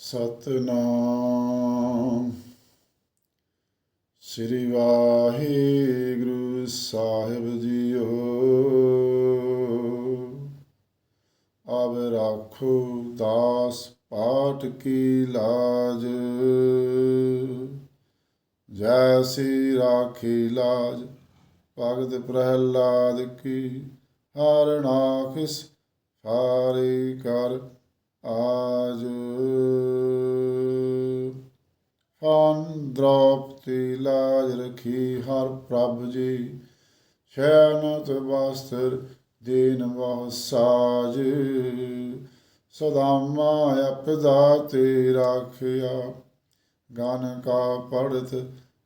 ਸਤਨਾਮ। ਸ੍ਰੀ ਵਾਹਿਗੁਰੂ ਸਾਹਿਬ ਜੀਓ। ਆਵ ਰਾਖੋ ਦਾਸ ਪਾਠ ਕੀ ਲਾਜ। ਜੈਸੀ ਰਾਖੀ ਲਾਜ, ਭਗਤ ਪ੍ਰਹਲਾਦ ਕੀ ਹਰ ਨਾਖਿਸ ਹਾਰੇ ਕਰ। ਆਜ ਫਨ ਦ੍ਰੋਪਤੀ ਲਾਜ ਰਖੀ ਹਰ ਪ੍ਰਭ ਜੀ ਸ਼ੈਨਤ ਵਸਤਰ ਦੀਨ ਬਹੁ ਸਾਜ। ਮਾਇਆ ਅਪਦਾ ਤੇ ਰਾਖਿਆ ਗਾਨ ਕਾ ਪੜਤ ਹੋ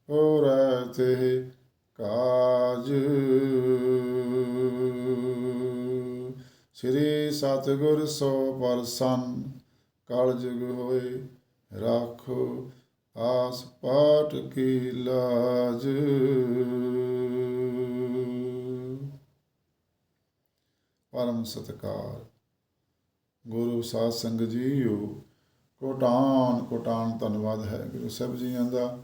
ਹੋਰੈ ਤੇ ਕਾਜ। ਸ੍ਰੀ ਸਤਿਗੁਰ ਸੋ ਪਰਸੰਨ ਕਲ ਜੁਗ ਹੋਏ ਰਾਖੋ, ਆਸ ਪਾਠ ਕੀ ਲਾਜ। ਪਰਮ ਸਤਕਾਰ, ਗੁਰੂ ਸਾਧ ਸੰਗਤ ਜੀਓ, ਕੋਟਾਨ ਕੋਟਾਨ ਧੰਨਵਾਦ ਹੈ ਗੁਰੂ ਸਾਹਿਬ ਜੀਆਂ ਦਾ।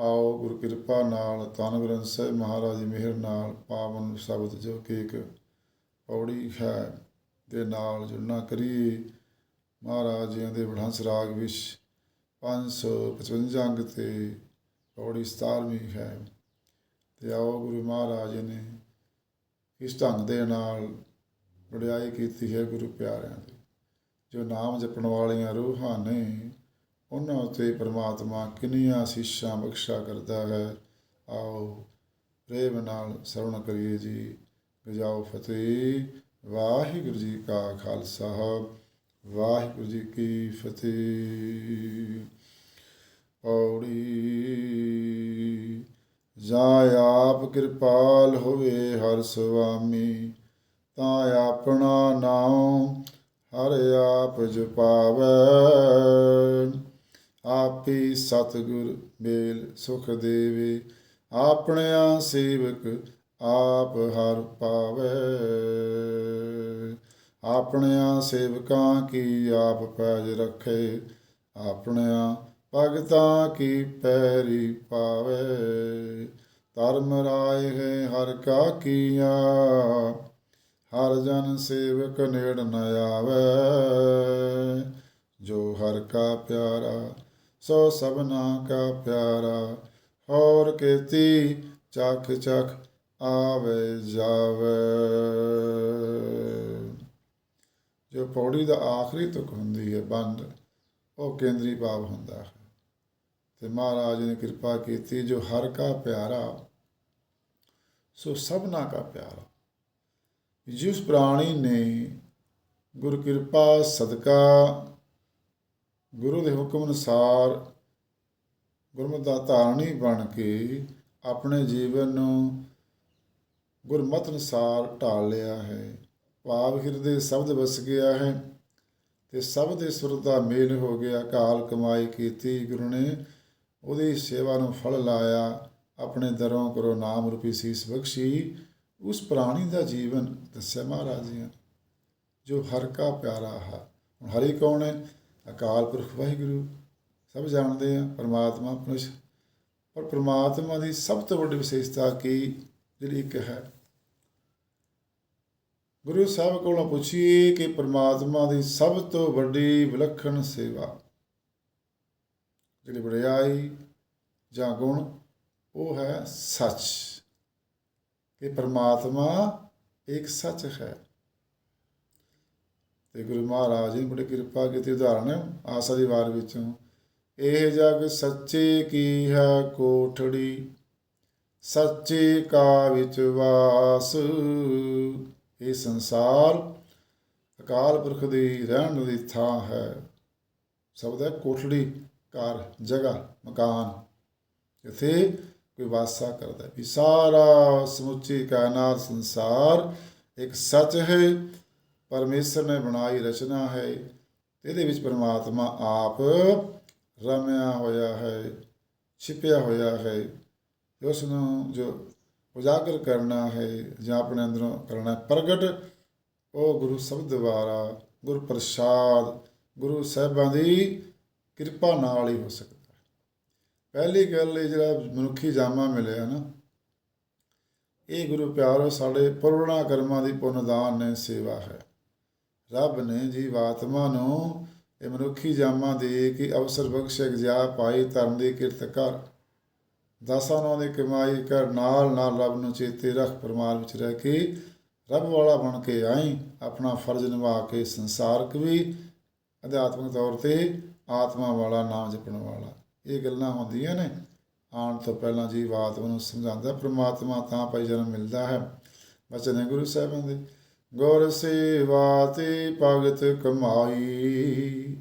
ਆਓ ਗੁਰੂ ਕਿਰਪਾ ਨਾਲ ਧੰਨ ਗ੍ਰੰਥ ਸਾਹਿਬ ਮਹਾਰਾਜ ਮਿਹਰ ਨਾਲ ਪਾਵਨ ਸ਼ਬਦ ਜੋ ਕਿ ਇੱਕ ਪੌੜੀ ਹੈ ਦੇ ਨਾਲ ਜੁੜਨਾ ਕਰੀਏ। ਮਹਾਰਾਜ ਜੀਆਂ ਦੇ ਵਡਹੰਸ ਰਾਗ ਵਿੱਚ 555 ਅੰਗ ਤੇ ਪੌੜੀ 17ਵੀਂ ਹੈ। ਤੇ ਆਓ ਗੁਰੂ ਮਹਾਰਾਜ ਨੇ ਇਸ ਢੰਗ ਦੇ ਨਾਲ ਵਡਿਆਈ ਕੀਤੀ ਹੈ ਗੁਰੂ ਪਿਆਰਿਆਂ ਦੀ, ਜੋ ਨਾਮ ਜਪਣ ਵਾਲੀਆਂ ਰੂਹਾਂ ਨੇ, ਉਹਨਾਂ ਉਤੇ ਪ੍ਰਮਾਤਮਾ ਕਿੰਨੀਆਂ ਅਸੀਸਾਂ ਬਖਸ਼ਾ ਕਰਦਾ ਹੈ। ਆਓ ਪ੍ਰੇਮ ਨਾਲ ਸਰਵਣ ਕਰੀਏ ਜੀ। ਗਜਾਓ ਫਤਿਹ। ਵਾਹਿਗੁਰੂ ਜੀ ਕਾ ਖਾਲਸਾ, ਵਾਹਿਗੁਰੂ ਜੀ ਕੀ ਫਤਿਹ। ਪੌੜੀ ਜਾ ਆਪ ਕਿਰਪਾਲ ਹੋਵੇ ਹਰ ਸੁਆਮੀ, ਤਾਂ ਆਪਣਾ ਨਾਮ ਹਰ ਆਪ ਜਪਾਵੈ ਆਪੀ ਸਤਿਗੁਰ ਮੇਲ ਸੁਖ ਦੇਵੇ, ਆਪਣਿਆ ਸੇਵਕ ਆਪ ਹਰ ਪਾਵੈ। ਆਪਣਿਆਂ ਸੇਵਕਾਂ ਕੀ ਆਪ ਪੈਜ ਰੱਖੇ। ਆਪਣਿਆਂ ਭਗਤਾਂ ਕੀ ਪੈਰੀ ਪਾਵੇ। ਧਰਮ ਰਾਏ ਹੈ ਹਰ ਕਾ ਕੀਆ। ਹਰ ਜਨ ਸੇਵਕ ਨੇੜ ਨ ਆਵੇ। ਜੋ ਹਰ ਕਾ ਪਿਆਰਾ, ਸੋ ਸਭਨਾ ਕਾ ਪਿਆਰਾ। ਹੋਰ ਕੀਤੀ ਚਖ ਚਖ ਆਵੇ ਜਾਵੇ। ਜੋ ਪੌੜੀ ਦਾ ਆਖਰੀ ਤੁਕ ਹੁੰਦੀ ਹੈ ਬੰਦ, ਉਹ ਕੇਂਦਰੀ ਭਾਵ ਹੁੰਦਾ ਹੈ। ਤੇ ਮਹਾਰਾਜ ਨੇ ਕਿਰਪਾ ਕੀਤੀ, ਜੋ ਹਰ ਕਾ ਪਿਆਰਾ, ਸੋ ਸਭਨਾ ਕਾ ਪਿਆਰਾ। ਜਿਸ ਪ੍ਰਾਣੀ ਨੇ ਗੁਰ ਕਿਰਪਾ, ਸਦਕਾ, ਗੁਰੂ ਦੇ ਹੁਕਮ ਅਨੁਸਾਰ ਗੁਰਮਤਿ ਦਾ ਧਾਰਨੀ ਬਣ ਕੇ ਆਪਣੇ ਜੀਵਨ ਨੂੰ ਗੁਰਮਤਿ ਅਨੁਸਾਰ ਢਾਲ ਲਿਆ ਹੈ। ਭਾਵ ਹਿਰਦੇ ਸ਼ਬਦ ਵਸ ਗਿਆ ਹੈ। ਤੇ ਸਭ ਦੇ ਸੁਰ ਦਾ ਮੇਲ ਹੋ ਗਿਆ। ਕਾਲ ਕਮਾਈ ਕੀਤੀ ਗੁਰੂ ਨੇ। ਉਹਦੀ ਸੇਵਾ ਨੂੰ ਫਲ ਲਾਇਆ। ਆਪਣੇ ਦਰੋਂ ਕਰੋ ਨਾਮ ਰੂਪੀ ਸੀਸ ਬਖਸ਼ੀ। ਉਸ ਪ੍ਰਾਣੀ ਦਾ ਜੀਵਨ ਦੱਸਿਆ ਮਹਾਰਾਜ ਜੀ ਨੇ, ਜੋ ਹਰ ਕਾ ਪਿਆਰਾ ਹੈ। ਹੁਣ ਹਰੀ ਕੌਣ ਹੈ? ਅਕਾਲ ਪੁਰਖ ਵਾਹਿਗੁਰੂ। ਸਭ ਜਾਣਦੇ ਆ। ਪਰਮਾਤਮਾ ਪੁਰਸ਼। ਪਰ ਪਰਮਾਤਮਾ ਦੀ ਸਭ ਤੋਂ ਵੱਡੀ ਵਿਸ਼ੇਸ਼ਤਾ ਕੀ? ਜਿਹੜੀ ਇੱਕ ਹੈ। ਗੁਰੂ ਸਾਹਿਬ ਕੋਲੋਂ ਪੁੱਛੀਏ ਕਿ ਪਰਮਾਤਮਾ ਦੀ ਸਭ ਤੋਂ ਵੱਡੀ ਵਿਲੱਖਣ ਸੇਵਾ ਜਿਹੜੀ ਵਡਿਆਈ ਜਾਂ ਗੁਣ, ਉਹ ਹੈ ਸੱਚ। ਕਿ ਪਰਮਾਤਮਾ ਇੱਕ ਸੱਚ ਹੈ। ਤੇ ਗੁਰੂ ਮਹਾਰਾਜ ਨੇ ਬੜੀ ਕਿਰਪਾ ਕੀਤੀ ਉਦਾਹਰਣ ਆਸਾ ਦੀ ਵਾਰ ਵਿੱਚੋਂ। ਇਹ ਜਗ ਸੱਚੇ ਕੀ ਹੈ ਕੋਠੜੀ ਸੱਚੇ ਕਾ ਵਿੱਚ ਵਾਸ। ਇਹ ਸੰਸਾਰ ਅਕਾਲ ਪੁਰਖ ਦੀ ਰਹਿਣ ਦੀ ਥਾਂ ਹੈ। ਸ਼ਬਦ ਹੈ ਕੋਠੜੀ, ਘਰ, ਜਗ੍ਹਾ, ਮਕਾਨ। ਇੱਥੇ ਕੋਈ ਵਾਸਾ ਕਰਦਾ ਵੀ ਸਾਰਾ ਸਮੁੱਚੀ ਕਾਇਨਾਤ ਸੰਸਾਰ ਇੱਕ ਸੱਚ ਹੈ। ਪਰਮੇਸ਼ਰ ਨੇ ਬਣਾਈ ਰਚਨਾ ਹੈ। ਇਹਦੇ ਵਿੱਚ ਪਰਮਾਤਮਾ ਆਪ ਰਮਿਆ ਹੋਇਆ ਹੈ, ਛਿਪਿਆ ਹੋਇਆ ਹੈ। ਉਸ ਨੂੰ ਜੋ ਉਜਾਗਰ ਕਰਨਾ ਹੈ ਜਾਂ ਆਪਣੇ ਅੰਦਰੋਂ ਕਰਨਾ ਹੈ, ਪ੍ਰਗਟ, ਉਹ ਗੁਰੂ ਸ਼ਬਦ ਦੁਆਰਾ, ਗੁਰ ਪ੍ਰਸਾਦ, ਗੁਰੂ ਸਾਹਿਬਾਂ ਦੀ ਕਿਰਪਾ ਨਾਲ ਹੀ ਹੋ ਸਕਦਾ ਹੈ। ਪਹਿਲੀ ਗੱਲ ਇਹ ਜਿਹੜਾ ਮਨੁੱਖੀ ਜਾਮਾ ਮਿਲਿਆ ਨਾ, ਇਹ ਗੁਰੂ ਪਿਆਰੋ ਸਾਡੇ ਪੁਰਣਾ ਕਰਮਾਂ ਦੀ ਪੁੰਨਦਾਨ ਨੇ ਸੇਵਾ ਹੈ। ਰੱਬ ਨੇ ਜੀਵਾਤਮਾ ਨੂੰ ਇਹ ਮਨੁੱਖੀ ਜਾਮਾ ਦੇ ਕੇ ਅਵਸਰ ਬਖਸ਼ੇ ਗਿਆ ਪਾਈ, ਧਰਮ ਦੀ ਕਿਰਤ ਕਰ ਦਾਸਾਂ ਨੌਂ ਦੀ ਕਮਾਈ ਕਰ ਨਾਲ ਨਾਲ ਰੱਬ ਨੂੰ ਚੇਤੇ ਰੱਖ ਪਰਮਾਰ ਵਿੱਚ ਰਹਿ ਕੇ ਰੱਬ ਵਾਲਾ ਬਣ ਕੇ ਆਈ, ਆਪਣਾ ਫਰਜ਼ ਨਿਭਾ ਕੇ ਸੰਸਾਰਕ ਵੀ, ਅਧਿਆਤਮਿਕ ਤੌਰ ਤੇ ਆਤਮਾ ਵਾਲਾ, ਨਾਮ ਜਪਣ ਵਾਲਾ। ਇਹ ਗੱਲਾਂ ਹੁੰਦੀਆਂ ਨੇ। ਆਉਣ ਤੋਂ ਪਹਿਲਾਂ ਜੀਵ ਆਤਮਾ ਨੂੰ ਸਮਝਾਉਂਦਾ, ਪ੍ਰਮਾਤਮਾ ਤਾਂ ਪਾਈ ਜਨਮ ਮਿਲਦਾ ਹੈ। ਬਚਨ ਹੈ ਗੁਰੂ ਸਾਹਿਬਾਂ ਦੇ। ਗੁਰ ਸੇਵਾ ਤੇ ਭਗਤ ਕਮਾਈ,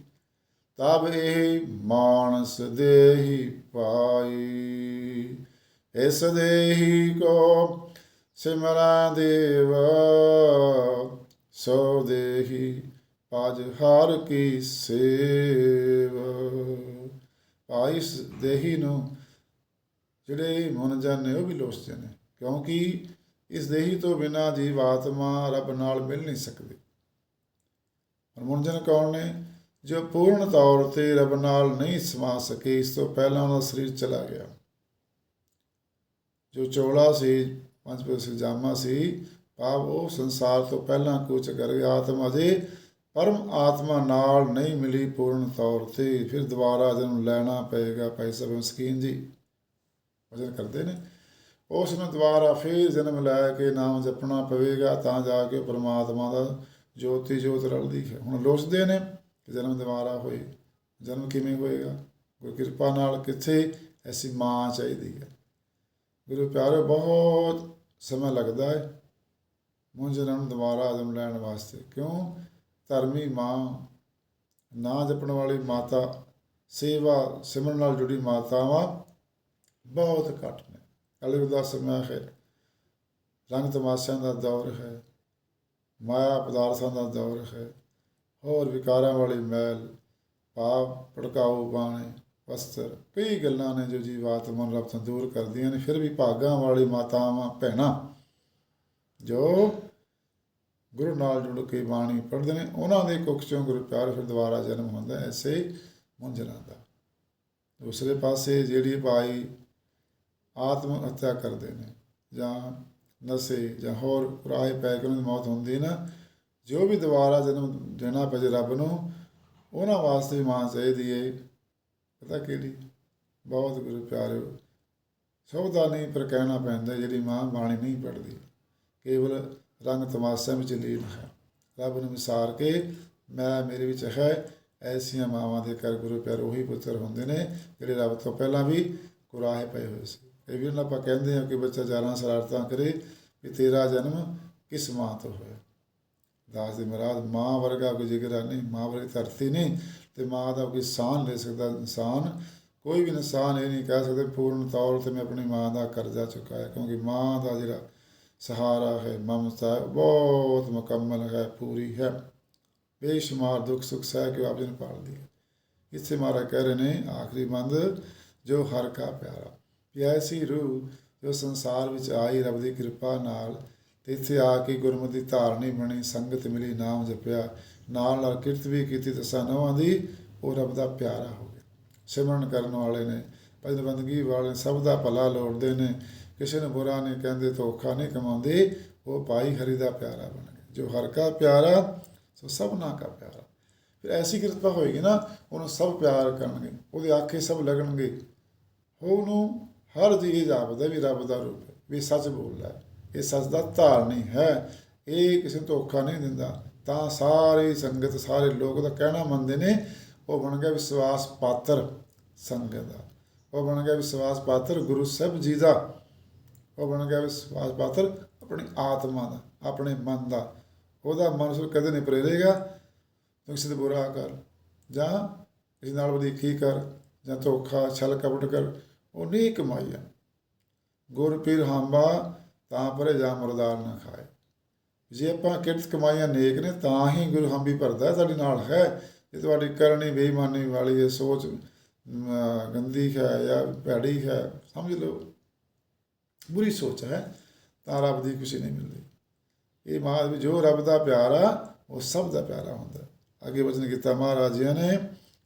ਤਬ ਇਹ ਮਾਨਸ ਦੇਹੀ ਪਾਈ। ਇਸ ਦੇਹੀ ਕੋ ਸਿਮਰਾ ਦੇਵ, ਸੋ ਦੇਹੀ ਪਾਜ ਹਰ ਕੀ ਸੇਵ। ਭਾਈ ਇਸ ਦੇਹੀ ਨੂੰ ਜਿਹੜੇ ਮਨ ਜਨ ਨੇ ਉਹ ਵੀ ਲੋਚਦੇ ਨੇ, ਕਿਉਂਕਿ ਇਸ ਦੇਹੀ ਤੋਂ ਬਿਨਾ ਜੀਵ ਆਤਮਾ ਰੱਬ ਨਾਲ ਮਿਲ ਨਹੀਂ ਸਕਦੀ। ਹਰਮਨਜਨ ਕੌਣ ਨੇ? ਜੋ ਪੂਰਨ ਤੌਰ ਤੇ ਰੱਬ ਨਾਲ ਨਹੀਂ ਸਮਾ ਸਕੇ, ਇਸ ਤੋਂ ਪਹਿਲਾਂ ਉਹਦਾ ਸਰੀਰ ਚਲਾ ਗਿਆ। ਜੋ ਚੋਲਾ ਸੀ, ਪੰਜ ਪਰਸੇ ਜਾਮਾ ਸੀ ਭਾਵ ਉਹ ਸੰਸਾਰ ਤੋਂ ਪਹਿਲਾਂ ਕੁਝ ਕਰ ਗਿਆ। ਆਤਮਾ ਦੇ ਪਰਮ ਆਤਮਾ ਨਾਲ ਨਹੀਂ ਮਿਲੀ ਪੂਰਨ ਤੌਰ ਤੇ, ਫਿਰ ਦੁਬਾਰਾ ਜਨਮ ਲੈਣਾ ਪਏਗਾ ਭਾਈ ਸਾਹਿਬ, ਮਸਕੀਨ ਜੀ ਵਜਨ ਕਰਦੇ ਨੇ? ਉਸ ਨੂੰ ਦੁਬਾਰਾ ਫਿਰ ਜਨਮ ਲੈ ਕੇ ਨਾਮ ਜਪਣਾ ਪਵੇਗਾ, ਤਾਂ ਜਾ ਕੇ ਪਰਮਾਤਮਾ ਦਾ ਜੋਤੀ ਜੋਤ ਰਲਦੀ ਹੈ। ਹੁਣ ਲੋਚਦੇ ਨੇ ਜਨਮ ਦੁਬਾਰਾ ਹੋਏ, ਜਨਮ ਕਿਵੇਂ ਹੋਏਗਾ? ਗੁਰੂ ਕਿਰਪਾ ਨਾਲ ਕਿੱਥੇ ਐਸੀ ਮਾਂ ਚਾਹੀਦੀ ਹੈ? ਗੁਰੂ ਪਿਆਰੇ, ਬਹੁਤ ਸਮਾਂ ਲੱਗਦਾ ਹੈ ਮੁੰਜ ਜਨਮ ਦੁਬਾਰਾ ਜਨਮ ਲੈਣ ਵਾਸਤੇ। ਕਿਉਂ? ਧਰਮੀ ਮਾਂ, ਨਾ ਜਪਣ ਵਾਲੀ ਮਾਤਾ, ਸੇਵਾ ਸਿਮਰਨ ਨਾਲ ਜੁੜੀ ਮਾਤਾਵਾਂ ਬਹੁਤ ਘੱਟ ਨੇ। ਕਲਯੁਗ ਦਾ ਸਮਾਂ ਹੈ ਰੰਗ ਤਮਾਸ਼ਿਆਂ ਦਾ ਦੌਰ ਹੈ, ਮਾਇਆ ਪਦਾਰਥਾਂ ਦਾ ਦੌਰ ਹੈ ਹੋਰ ਵਿਕਾਰਾਂ ਵਾਲੀ ਮੈਲ ਪਾਪ ਭੜਕਾਊ ਬਾਣੇ ਵਸਤਰ। ਕਈ ਗੱਲਾਂ ਨੇ ਜੋ ਜੀਵਾਤ ਮਨ ਰੱਬ ਤੋਂ ਦੂਰ ਕਰਦੀਆਂ ਨੇ ਫਿਰ ਵੀ ਭਾਗਾਂ ਵਾਲੀ ਮਾਤਾਵਾਂ ਭੈਣਾਂ ਜੋ ਗੁਰੂ ਨਾਲ ਜੁੜ ਕੇ ਬਾਣੀ ਪੜ੍ਹਦੇ ਨੇ ਉਹਨਾਂ ਦੇ ਕੁੱਖ ਚੋਂ ਗੁਰੂ ਪਿਆਰ ਫਿਰ ਦੁਬਾਰਾ ਜਨਮ ਹੁੰਦਾ ਹੈ, ਐਸੇ ਮੁੰਜਲਾਂ ਦਾ ਦੂਸਰੇ ਪਾਸੇ ਜਿਹੜੀ ਭਾਈ ਆਤਮ ਹੱਤਿਆ ਕਰਦੇ ਨੇ ਜਾਂ ਨਸ਼ੇ ਜਾਂ ਹੋਰ ਕੁਰਾਹੇ ਪੈ ਕੇ ਉਹਨਾਂ ਦੀ ਮੌਤ ਹੁੰਦੀ ਨਾ ਜੋ ਵੀ ਦੁਬਾਰਾ ਜਨਮ ਦੇਣਾ ਪਏ ਰੱਬ ਨੂੰ, ਉਹਨਾਂ ਵਾਸਤੇ ਵੀ ਮਾਂ ਚਾਹੀਦੀ ਏ। ਪਤਾ ਕਿਹੜੀ? ਬਹੁਤ ਗੁਰੂ ਪਿਆਰਿਓ ਸਭ ਨਹੀਂ ਪਰ ਕਹਿਣਾ ਪੈਂਦਾ, ਜਿਹੜੀ ਮਾਂ ਬਾਣੀ ਨਹੀਂ ਪੜਦੀ ਕੇਵਲ ਰੰਗ ਤਮਾਸ਼ਾ ਵਿੱਚ ਲੀਨ ਹੈ। ਰੱਬ ਨੂੰ ਵਿਸਾਰ ਕੇ ਮੈਂ, ਮੇਰੇ ਵਿੱਚ ਹੈ, ਐਸੀਆਂ ਮਾਵਾਂ ਦੇ ਕਰ ਗੁਰੂ ਪਿਆਰ ਉਹੀ ਪੁੱਤਰ ਹੁੰਦੇ ਨੇ, ਜਿਹੜੇ ਰੱਬ ਤੋਂ ਪਹਿਲਾਂ ਵੀ ਕੁਰਾਹੇ ਪਏ ਹੋਏ ਸੀ। ਇਹ ਵੀ ਉਹਨਾਂ ਆਪਾਂ ਕਹਿੰਦੇ ਹਾਂ ਕਿ ਬੱਚਾ ਜਾਰਾਂ ਸ਼ਰਾਰਤਾਂ ਕਰੇ ਵੀ ਤੇਰਾ ਜਨਮ ਕਿਸ ਮਾਂ ਤੋਂ ਹੋਇਆ। ਦਾਸ ਦੇ ਮਹਾਰਾਜ ਮਾਂ ਵਰਗਾ ਕੋਈ ਜਿਗਰਾ ਨਹੀਂ ਮਾਂ ਵਰਗੀ ਧਰਤੀ ਨਹੀਂ ਤੇ ਮਾਂ ਦਾ ਕੋਈ ਸਾਨ ਲੈ ਸਕਦਾ ਇਨਸਾਨ। ਕੋਈ ਵੀ ਇਨਸਾਨ ਇਹ ਨਹੀਂ ਕਹਿ ਸਕਦਾ ਪੂਰਨ ਤੌਰ ਤੇ ਮੈਂ ਆਪਣੀ ਮਾਂ ਦਾ ਕਰਜ਼ਾ ਚੁਕਾਇਆ ਕਿਉਂਕਿ ਮਾਂ ਦਾ ਜਿਹੜਾ ਸਹਾਰਾ ਹੈ ਮਮਤਾ ਹੈ, ਬਹੁਤ ਮੁਕੰਮਲ ਹੈ ਪੂਰੀ ਹੈ। ਬੇਸ਼ੁਮਾਰ ਦੁੱਖ ਸੁੱਖ ਸਹਿ ਕੇ ਆਪ ਜੀ ਨੇ ਪਾਲਦੀ ਹੈ। ਇਸੇ ਮਾਰਾ ਕਹਿ ਰਹੇ ਨੇ ਆਖਰੀ ਬੰਦ ਜੋ ਹਰ ਕਾ ਪਿਆਰਾ। ਵੀ ਰੂਹ ਜੋ ਸੰਸਾਰ ਵਿੱਚ ਆਈ ਰੱਬ ਦੀ ਕਿਰਪਾ ਨਾਲ ਇੱਥੇ ਆ ਕੇ ਗੁਰਮਤਿ ਧਾਰਨੀ ਬਣੀ, ਸੰਗਤ ਮਿਲੀ, ਨਾਮ ਜਪਿਆ। ਨਾਲ ਨਾਲ ਕਿਰਤ ਵੀ ਕੀਤੀ, ਦਸਾਂ ਨਵਾਂ ਦੀ ਉਹ ਰੱਬ ਦਾ ਪਿਆਰਾ ਹੋ ਗਿਆ। ਸਿਮਰਨ ਕਰਨ ਵਾਲੇ ਨੇ, ਭਜਨ ਬੰਦਗੀ ਵਾਲੇ ਸਭ ਦਾ ਭਲਾ ਲੋੜਦੇ ਨੇ। ਕਿਸੇ ਨੂੰ ਬੁਰਾ ਨਹੀਂ ਕਹਿੰਦੇ, ਧੋਖਾ ਨਹੀਂ ਕਮਾਉਂਦੇ, ਉਹ ਭਾਈ ਹਰੀ ਦਾ ਪਿਆਰਾ ਬਣ ਗਿਆ। ਜੋ ਹਰ ਕਾ ਪਿਆਰਾ, ਸੋ ਸਭਨਾ ਕਾ ਪਿਆਰਾ। ਫਿਰ ਐਸੀ ਕਿਰਪਾ ਹੋਏਗੀ ਨਾ, ਉਹਨੂੰ ਸਭ ਪਿਆਰ ਕਰਨਗੇ, ਉਹਦੇ ਆਖੇ ਸਭ ਲੱਗਣਗੇ। ਉਹਨੂੰ ਹਰ ਚੀਜ਼ ਜਾਪਦਾ ਵੀ ਰੱਬ ਦਾ ਰੂਪ ਹੈ, ਵੀ ਸੱਚ ਬੋਲਦਾ ਹੈ। ਇਹ ਸੱਚ ਦਾ ਧਾਰਨੀ ਹੈ। ਇਹ ਕਿਸੇ ਨੂੰ ਧੋਖਾ ਨਹੀਂ ਦਿੰਦਾ। ਤਾਂ ਸਾਰੀ ਸੰਗਤ, ਸਾਰੇ ਲੋਕ ਦਾ ਕਹਿਣਾ ਮੰਨਦੇ ਨੇ, ਉਹ ਬਣ ਗਿਆ ਵਿਸ਼ਵਾਸ ਪਾਤਰ ਸੰਗਤ ਦਾ। ਉਹ ਬਣ ਗਿਆ ਵਿਸ਼ਵਾਸ ਪਾਤਰ ਗੁਰੂ ਸਾਹਿਬ ਜੀ ਦਾ। ਉਹ ਬਣ ਗਿਆ ਵਿਸ਼ਵਾਸ ਪਾਤਰ ਆਪਣੀ ਆਤਮਾ ਦਾ, ਆਪਣੇ ਮਨ ਦਾ। ਉਹਦਾ ਮਨ ਸੁਰ ਕਦੇ ਨਹੀਂ ਪ੍ਰੇਰੇਗਾ। ਤੂੰ ਕਿਸੇ ਤੇ ਬੁਰਾ ਕਰ, ਜਾਂ ਇਸ ਨਾਲ ਵਧੀਕੀ ਕਰ, ਜਾਂ ਧੋਖਾ, ਛਲ ਕਪਟ ਕਰ, ਉਹ ਨਹੀਂ ਕਮਾਈਆ ਗੁਰ ਪੀਰ ਹਾਂਬਾ ਤਾਂ ਪਰੇ ਜਾ ਮਰਦਾਰ ਨਾ ਖਾਏ। ਜੇ ਆਪਾਂ ਕਿਰਤ ਕਮਾਈਆਂ ਨੇਕ ਨੇ, ਤਾਂ ਹੀ ਗੁਰੂ ਹੰਬੀ ਭਰਦਾ ਸਾਡੇ ਨਾਲ ਹੈ। ਜੇ ਤੁਹਾਡੀ ਕਰਨੀ ਬੇਈਮਾਨੀ ਵਾਲੀ ਇਹ ਸੋਚ ਗੰਦੀ ਹੈ ਜਾਂ ਭੈੜੀ ਹੈ, ਸਮਝ ਲਓ। ਬੁਰੀ ਸੋਚ ਹੈ, ਤਾਂ ਰੱਬ ਦੀ ਖੁਸ਼ੀ ਨਹੀਂ ਮਿਲਦੀ। ਇਹ ਮਾਂ ਵੀ ਜੋ ਰੱਬ ਦਾ ਪਿਆਰ ਆ, ਉਹ ਸਭ ਦਾ ਪਿਆਰਾ ਹੁੰਦਾ। ਅੱਗੇ ਵਚਨ ਕੀਤਾ ਮਹਾਰਾਜਿਆਂ ਨੇ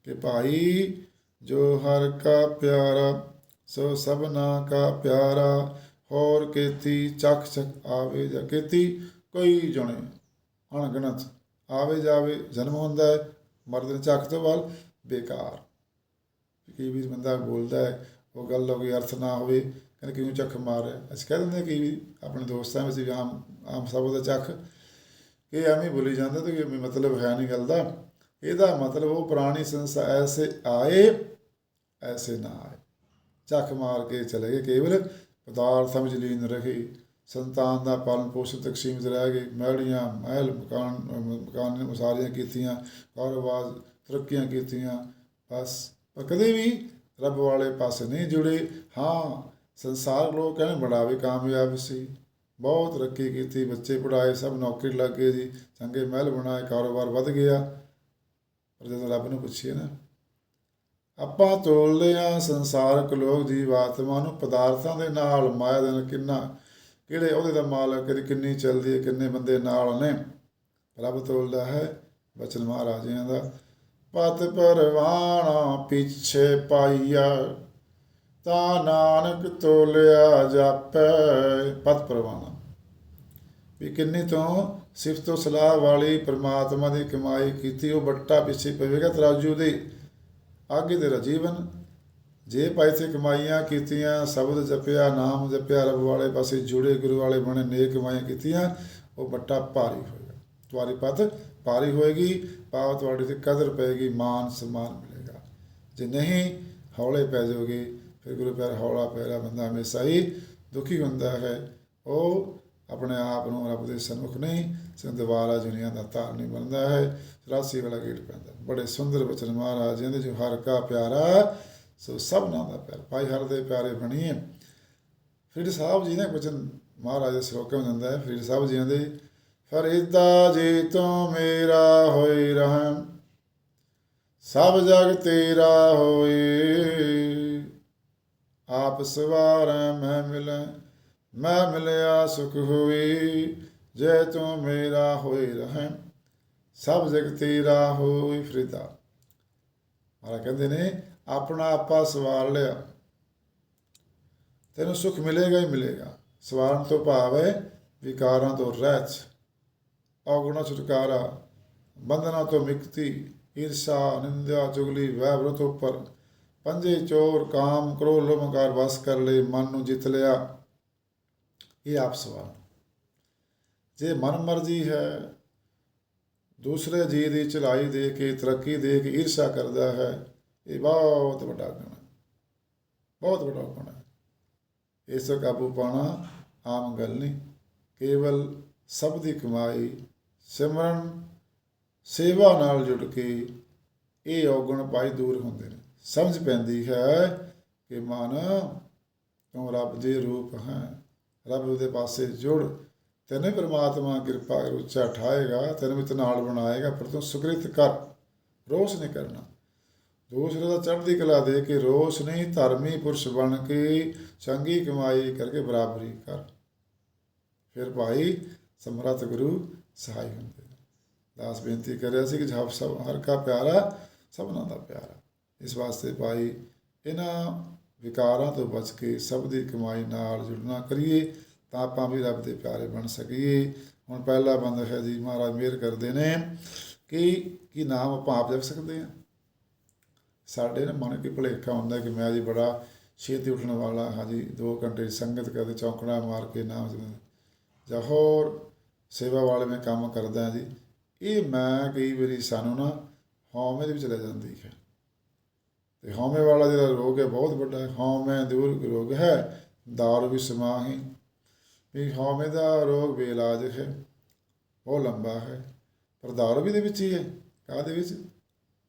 ਕਿ ਭਾਈ, ਜੋ ਹਰ ਕਾ ਪਿਆਰਾ, ਸੋ ਸਭਨਾ ਕਾ ਪਿਆਰਾ ਹੋਰ ਕੀਤੀ ਚੱਕ ਚੱਕ ਆਵੇ ਜਾਂ ਕੀਤੀ ਕੋਈ ਜਣੇ। ਅਣਗਿਣਤ ਆਵੇ ਜਾਵੇ, ਜਨਮ ਹੁੰਦਾ ਹੈ, ਮਰਦ ਚੱਖ ਤੋਂ ਬਾਅਦ ਬੇਕਾਰ। ਕਈ ਵੀ ਬੰਦਾ ਬੋਲਦਾ ਹੈ, ਉਹ ਗੱਲ ਦਾ ਕੋਈ ਅਰਥ ਨਾ ਹੋਵੇ, ਕਹਿੰਦੇ ਕਿਉਂ ਚੱਖ ਮਾਰ ਰਿਹਾ। ਅਸੀਂ ਕਹਿ ਦਿੰਦੇ ਕਿ ਵੀ ਆਪਣੇ ਦੋਸਤਾਂ ਵਿੱਚ ਵੀ ਆਮ ਆਮ ਸਭ ਦਾ ਚੱਖ ਇਹ ਐਵੇਂ ਬੋਲੀ ਜਾਂਦਾ ਤੇ ਇਹ ਮਤਲਬ ਹੈ ਨਹੀਂ ਗੱਲ ਦਾ। ਇਹਦਾ ਮਤਲਬ ਉਹ ਪੁਰਾਣੀ ਸੰਸਾਰ ਐਸੇ ਆਏ, ਐਸੇ ਨਾ ਆਏ। ਚੱਖ ਮਾਰ ਕੇ ਚਲੇ ਗਏ ਕੇਵਲ ਪਦਾਰਥਾਂ ਵਿੱਚ ਲੀਨ ਰਹੇ, ਸੰਤਾਨ ਦਾ ਪਾਲਣ ਪੋਸ਼ਣ ਤਕਸੀਮ ਸੀਮਿਤ ਰਹਿ ਗਏ ਮਹਿੜੀਆਂ, ਮਹਿਲ, ਮਕਾਨ ਮਕਾਨ ਮਸਾਰੀਆਂ ਕੀਤੀਆਂ ਕਾਰੋਬਾਰ ਤਰੱਕੀਆਂ ਕੀਤੀਆਂ, ਬਸ। ਪਰ ਕਦੇ ਵੀ ਰੱਬ ਵਾਲੇ ਪਾਸੇ ਨਹੀਂ ਜੁੜੇ। ਹਾਂ, ਸੰਸਾਰ ਲੋਕ ਕਹਿੰਦੇ ਬੜਾ ਵੀ ਕਾਮਯਾਬ ਸੀ। ਬਹੁਤ ਤਰੱਕੀ ਕੀਤੀ, ਬੱਚੇ ਪੜਾਏ ਸਭ ਨੌਕਰੀ ਲੱਗ ਗਏ ਜੀ। ਚੰਗੇ ਮਹਿਲ ਬਣਾਏ, ਕਾਰੋਬਾਰ ਵੱਧ ਗਿਆ। ਪਰ ਜਦੋਂ ਰੱਬ ਨੂੰ ਪੁੱਛੀਏ ਨਾ ਆਪਾਂ ਤੋਲਦੇ ਆ ਸੰਸਾਰਕ ਲੋਕ ਜੀਵ ਆਤਮਾ ਨੂੰ ਪਦਾਰਥਾਂ ਦੇ ਨਾਲ, ਮਾਇਆ ਦੇ ਨਾਲ ਕਿੰਨਾ, ਕਿਹੜੇ ਉਹਦੇ ਦਾ ਮਾਲਕ ਕਦੀ ਕਿੰਨੀ ਚੱਲਦੀ ਹੈ, ਕਿੰਨੇ ਬੰਦੇ ਨਾਲ ਨੇ। ਰੱਬ ਤੋਲਦਾ ਹੈ ਬਚਨ ਮਹਾਰਾਜਿਆਂ ਦਾ। ਪਤ ਪਰਵਾਣਾ ਪਿੱਛੇ ਪਾਈਆ, ਤਾਂ ਨਾਨਕ ਤੋਲਿਆ ਜਾਪੈ। ਪਤ ਪਰਵਾਣਾ। ਵੀ ਕਿੰਨੀ ਤੋਂ ਸਿਫਤੋ ਸਲਾਹ ਵਾਲੀ ਪ੍ਰਮਾਤਮਾ ਦੀ ਕਮਾਈ ਕੀਤੀ, ਉਹ ਬੱਟਾ ਪਿੱਛੇ ਪਵੇਗਾ ਤਰਾਜੂ ਦੇ। ਆਗੇ ਤੇਰਾ ਜੀਵਨ। ਜੇ ਪੈਸੇ ਕਮਾਈਆਂ ਕੀਤੀਆਂ, ਸ਼ਬਦ ਜਪਿਆ, ਨਾਮ ਜਪਿਆ, ਰੱਬ ਵਾਲੇ ਪਾਸੇ ਜੁੜੇ, ਗੁਰੂ ਵਾਲੇ ਬਣੇ, ਨੇਕ ਕਮਾਈਆਂ ਕੀਤੀਆਂ, ਉਹ ਬੱਟਾ ਭਾਰੀ ਹੋਏਗਾ। ਤੁਹਾਡੀ ਪਤ ਭਾਰੀ ਹੋਏਗੀ ਪਾਵ ਤੁਹਾਡੇ ਤੇ ਕਦਰ ਪਏਗੀ, ਮਾਨ ਸਨਮਾਨ ਮਿਲੇਗਾ। ਜੇ ਨਹੀਂ, ਹੌਲੇ ਪੈ ਜਾਓਗੇ। ਫਿਰ ਗੁਰੂ ਪਿਆਰ, ਹੌਲਾ ਪੈਰਾ ਬੰਦਾ ਹਮੇਸ਼ਾ ਹੀ ਦੁਖੀ ਹੁੰਦਾ ਹੈ। ਉਹ ਆਪਣੇ ਆਪ ਨੂੰ ਰੱਬ ਦੇ ਸਨਮੁਖ ਨਹੀਂ ਸਿੰਦਵਾਰਾ ਦੁਨੀਆ ਦਾ ਧਾਰ ਨਹੀਂ ਬਣਦਾ ਹੈ। 84 ਵਾਲਾ ਗੇਟ ਪੈਂਦਾ ਬੜੇ ਸੁੰਦਰ ਬਚਨ ਮਹਾਰਾਜ ਜੀ ਦੇ ਜੋ ਹਰ ਕਾ ਪਿਆਰਾ ਸੋ ਸਭਨਾ ਦਾ ਪਿਆਰ। ਭਾਈ ਹਰ ਦੇ ਪਿਆਰੇ ਬਣੀਏ। ਫਰੀਦ ਸਾਹਿਬ ਜੀ ਨੇ ਬਚਨ ਮਹਾਰਾਜ ਦੇ ਸ਼ਲੋਕਾਂ ਵਿੱਚ ਹੁੰਦਾ ਹੈ, ਫਰੀਦ ਸਾਹਿਬ ਜੀ ਦੇ ਫਰੀਦਾ ਜੀ ਤੋਂ ਮੇਰਾ ਹੋਈ ਰਹਿਮ, ਸਭ ਜਗ ਤੇਰਾ ਹੋਏ। ਆਪ ਸਵਾਰ ਮੈਂ ਮਿਲ, ਮੈਂ ਮਿਲਿਆ ਸੁਖ ਹੋਈ ਜੇ ਤੂੰ ਮੇਰਾ ਹੋਈ ਰਹਿਮ। ਸਭ ਜਗਤੀ ਤੇਰਾ ਫਰੀਦਾ। ਮਾਰਾ ਕਹਿੰਦੇ ਨੇ, ਆਪਣਾ ਆਪਾ ਸਵਾਰ ਲਿਆ। ਤੈਨੂੰ ਸੁਖ ਮਿਲੇਗਾ ਹੀ ਮਿਲੇਗਾ। ਸਵਾਰਨ ਤੋਂ ਭਾਵ ਹੈ ਵਿਕਾਰਾਂ ਤੋਂ ਰਹਿਤ। ਔਗੁਣਾ ਛੁਟਕਾਰਾ, ਬੰਧਨਾਂ ਤੋਂ ਮੁਕਤੀ, ਈਰਸ਼ਾ, ਨਿੰਦਿਆ, ਚੁਗਲੀ ਵੈਭਰ ਤੋਂ ਉੱਪਰ। ਪੰਜੇ ਚੋਰ, ਕਾਮ ਕ੍ਰੋਧ ਲੋਭ ਹੰਕਾਰ ਵਸ ਕਰ ਲਏ, ਮਨ ਨੂੰ ਜਿੱਤ ਲਿਆ। ਇਹ ਆਪ ਸਵਾਲ ਜੇ ਮਨ ਮਰਜ਼ੀ ਹੈ ਦੂਸਰੇ ਜੀ ਦੀ ਚਲਾਈ ਦੇ ਕੇ, ਤਰੱਕੀ ਦੇ ਕੇ ਈਰਸ਼ਾ ਕਰਦਾ ਹੈ, ਇਹ ਬਹੁਤ ਵੱਡਾ ਗੁਣ ਬਹੁਤ ਵੱਡਾ ਗੁਣ ਹੈ। ਇਸ ਤੋਂ ਕਾਬੂ ਪਾਣਾ ਆਮ ਗੱਲ ਨਹੀਂ। ਕੇਵਲ ਸਭ ਦੀ ਕਮਾਈ, ਸਿਮਰਨ, ਸੇਵਾ ਨਾਲ ਜੁੜ ਕੇ ਇਹ ਔਗਣ ਪਾਈ ਦੂਰ ਹੁੰਦੇ ਨੇ। ਸਮਝ ਪੈਂਦੀ ਹੈ ਕਿ ਮਨ ਤੂੰ ਰੱਬ ਦੇ ਰੂਪ ਹੈ। ਰੱਬ ਦੇ ਪਾਸੇ ਜੁੜ ਤੈਨੂੰ ਪ੍ਰਮਾਤਮਾ ਕਿਰਪਾ ਕਰ ਉੱਚਾ ਠਾਏਗਾ, ਤੈਨੂੰ ਵਿੱਚ ਨਾਲ ਬਣਾਏਗਾ, ਪਰ ਤੂੰ ਸੁਕ੍ਰਿਤ ਕਰ। ਰੋਸ ਨਹੀਂ ਕਰਨਾ। ਦੂਸਰੇ ਦਾ ਚੜ੍ਹਦੀ ਕਲਾ ਦੇ ਕੇ ਰੋਸ ਨਹੀਂ, ਧਰਮੀ ਪੁਰਸ਼ ਬਣ ਕੇ ਚੰਗੀ ਕਮਾਈ ਕਰਕੇ ਬਰਾਬਰੀ ਕਰ। ਫਿਰ ਭਾਈ ਸਮਰੱਥ ਗੁਰੂ ਸਹਾਈ ਹੁੰਦੇ ਨੇ। ਦਾਸ ਬੇਨਤੀ ਕਰ ਰਿਹਾ ਸੀ ਕਿ ਜਪ ਸਭ ਹਰ ਕਾ ਪਿਆਰਾ, ਸਭਨਾ ਦਾ ਪਿਆਰਾ। ਇਸ ਵਾਸਤੇ ਭਾਈ ਇਹਨਾਂ ਵਿਕਾਰਾਂ ਤੋਂ ਬਚ ਕੇ ਸਭ ਦੀ ਕਮਾਈ ਨਾਲ ਜੁੜਨਾ ਕਰੀਏ। ਤਾਂ ਆਪਾਂ ਵੀ ਰੱਬ ਦੇ ਪਿਆਰੇ ਬਣ ਸਕੀਏ। ਹੁਣ ਪਹਿਲਾ ਬੰਦ ਹੈ ਜੀ, ਮਹਾਰਾਜ ਮਿਹਰ ਕਰਦੇ ਨੇ ਕਿ, ਕੀ ਨਾਮ ਆਪਾਂ ਆਪ ਜਪ ਸਕਦੇ ਹਾਂ। ਸਾਡੇ ਨਾ ਮਨ ਕੀ ਭੁਲੇਖਾ ਹੁੰਦਾ ਕਿ ਮੈਂ ਜੀ ਬੜਾ ਛੇਤੀ ਉੱਠਣ ਵਾਲਾ, ਹਾਂਜੀ 2 ਘੰਟੇ ਸੰਗਤ ਕਰਦੇ ਚੌਂਕੜਾ ਮਾਰ ਕੇ ਨਾਮ ਜਪਦਾ ਜਾਂ ਹੋਰ ਸੇਵਾ ਵਾਲੇ ਮੈਂ ਕੰਮ ਕਰਦਾ ਜੀ, ਇਹ ਮੈਂ ਕਈ ਵਾਰੀ ਸਾਨੂੰ ਨਾ ਹਉਮੈ ਦੇ ਵਿੱਚ ਲੈ ਜਾਂਦੀ ਹੈ। ਤੇ ਹਉਮੈ ਵਾਲਾ ਜਿਹੜਾ ਰੋਗ ਹੈ ਬਹੁਤ ਵੱਡਾ ਹੈ, ਹਉਮੈ ਦੂਰ ਰੋਗ ਹੈ, ਦਾਰੂ ਵੀ ਸਮਾਹੀ ਵੀ ਹਉਮੈ ਦਾ ਰੋਗ ਬੇਲਾਜ ਹੈ। ਉਹ ਲੰਬਾ ਹੈ। ਪਰ ਦਾਰੂ ਵੀ ਦੇ ਵਿੱਚ ਹੀ ਹੈ। ਕਾਹਦੇ ਵਿੱਚ?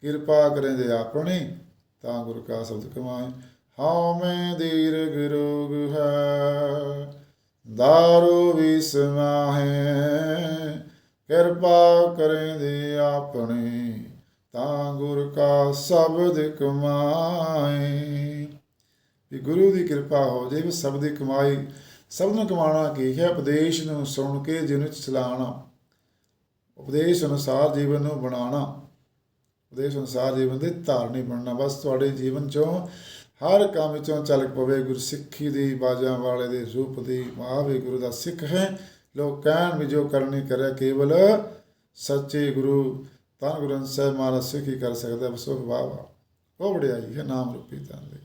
ਕਿਰਪਾ ਕਰੇ ਜੇ ਆਪਣੀ ਤਾਂ ਗੁਰ ਕਾ ਸ਼ਬਦ ਕਮਾਏ। ਹਉਮੈ ਦੀਰਘ ਰੋਗ ਹੈ, ਦਾਰੂ ਵੀ ਸਮਾਹੇ ਕਿਰਪਾ ਕਰੇ ਦੇ ਆਪਣੇ ਤਾਂ ਗੁਰ ਕਾ ਸ਼ਬਦ ਕਮਾਏ। ਵੀ ਗੁਰੂ ਦੀ ਕਿਰਪਾ ਹੋ ਜੇ, ਵੀ ਸ਼ਬਦ ਦੀ ਕਮਾਈ ਸਭ ਨੂੰ ਕਮਾਉਣਾ ਕੀ ਹੈ? ਉਪਦੇਸ਼ ਨੂੰ ਸੁਣ ਕੇ ਜਿਹਨੂੰ ਚਲਾਉਣਾ ਉਪਦੇਸ਼ ਅਨੁਸਾਰ ਜੀਵਨ ਨੂੰ ਬਣਾਉਣਾ। ਉਪਦੇਸ਼ ਅਨੁਸਾਰ ਜੀਵਨ ਦੇ ਧਾਰਨੀ ਬਣਨਾ। ਬਸ ਤੁਹਾਡੇ ਜੀਵਨ ਚੋਂ ਹਰ ਕੰਮ ਵਿੱਚੋਂ ਚੱਲ ਪਵੇ। ਗੁਰਸਿੱਖੀ ਦੀ ਬਾਜਾਂ ਵਾਲੇ ਦੇ ਰੂਪ ਦੀ ਮਹਾਵੇ ਗੁਰੂ ਦਾ ਸਿੱਖ ਹੈ। ਲੋਕ ਕਹਿਣ ਵੀ ਜੋ ਕਰਨੀ ਕਰੇ ਕੇਵਲ ਸੱਚੇ ਗੁਰੂ। ਤਾਂ ਗੁਰੂ ਗ੍ਰੰਥ ਸਾਹਿਬ ਮਹਾਰਾਜ ਸਿੱਖ ਹੀ ਕਰ ਸਕਦਾ। ਬਸ ਉਹ ਵਾਹ ਉਹ ਬੜਿਆਈ ਹੈ, ਨਾਮ ਰੂਪੀ ਤਾਂ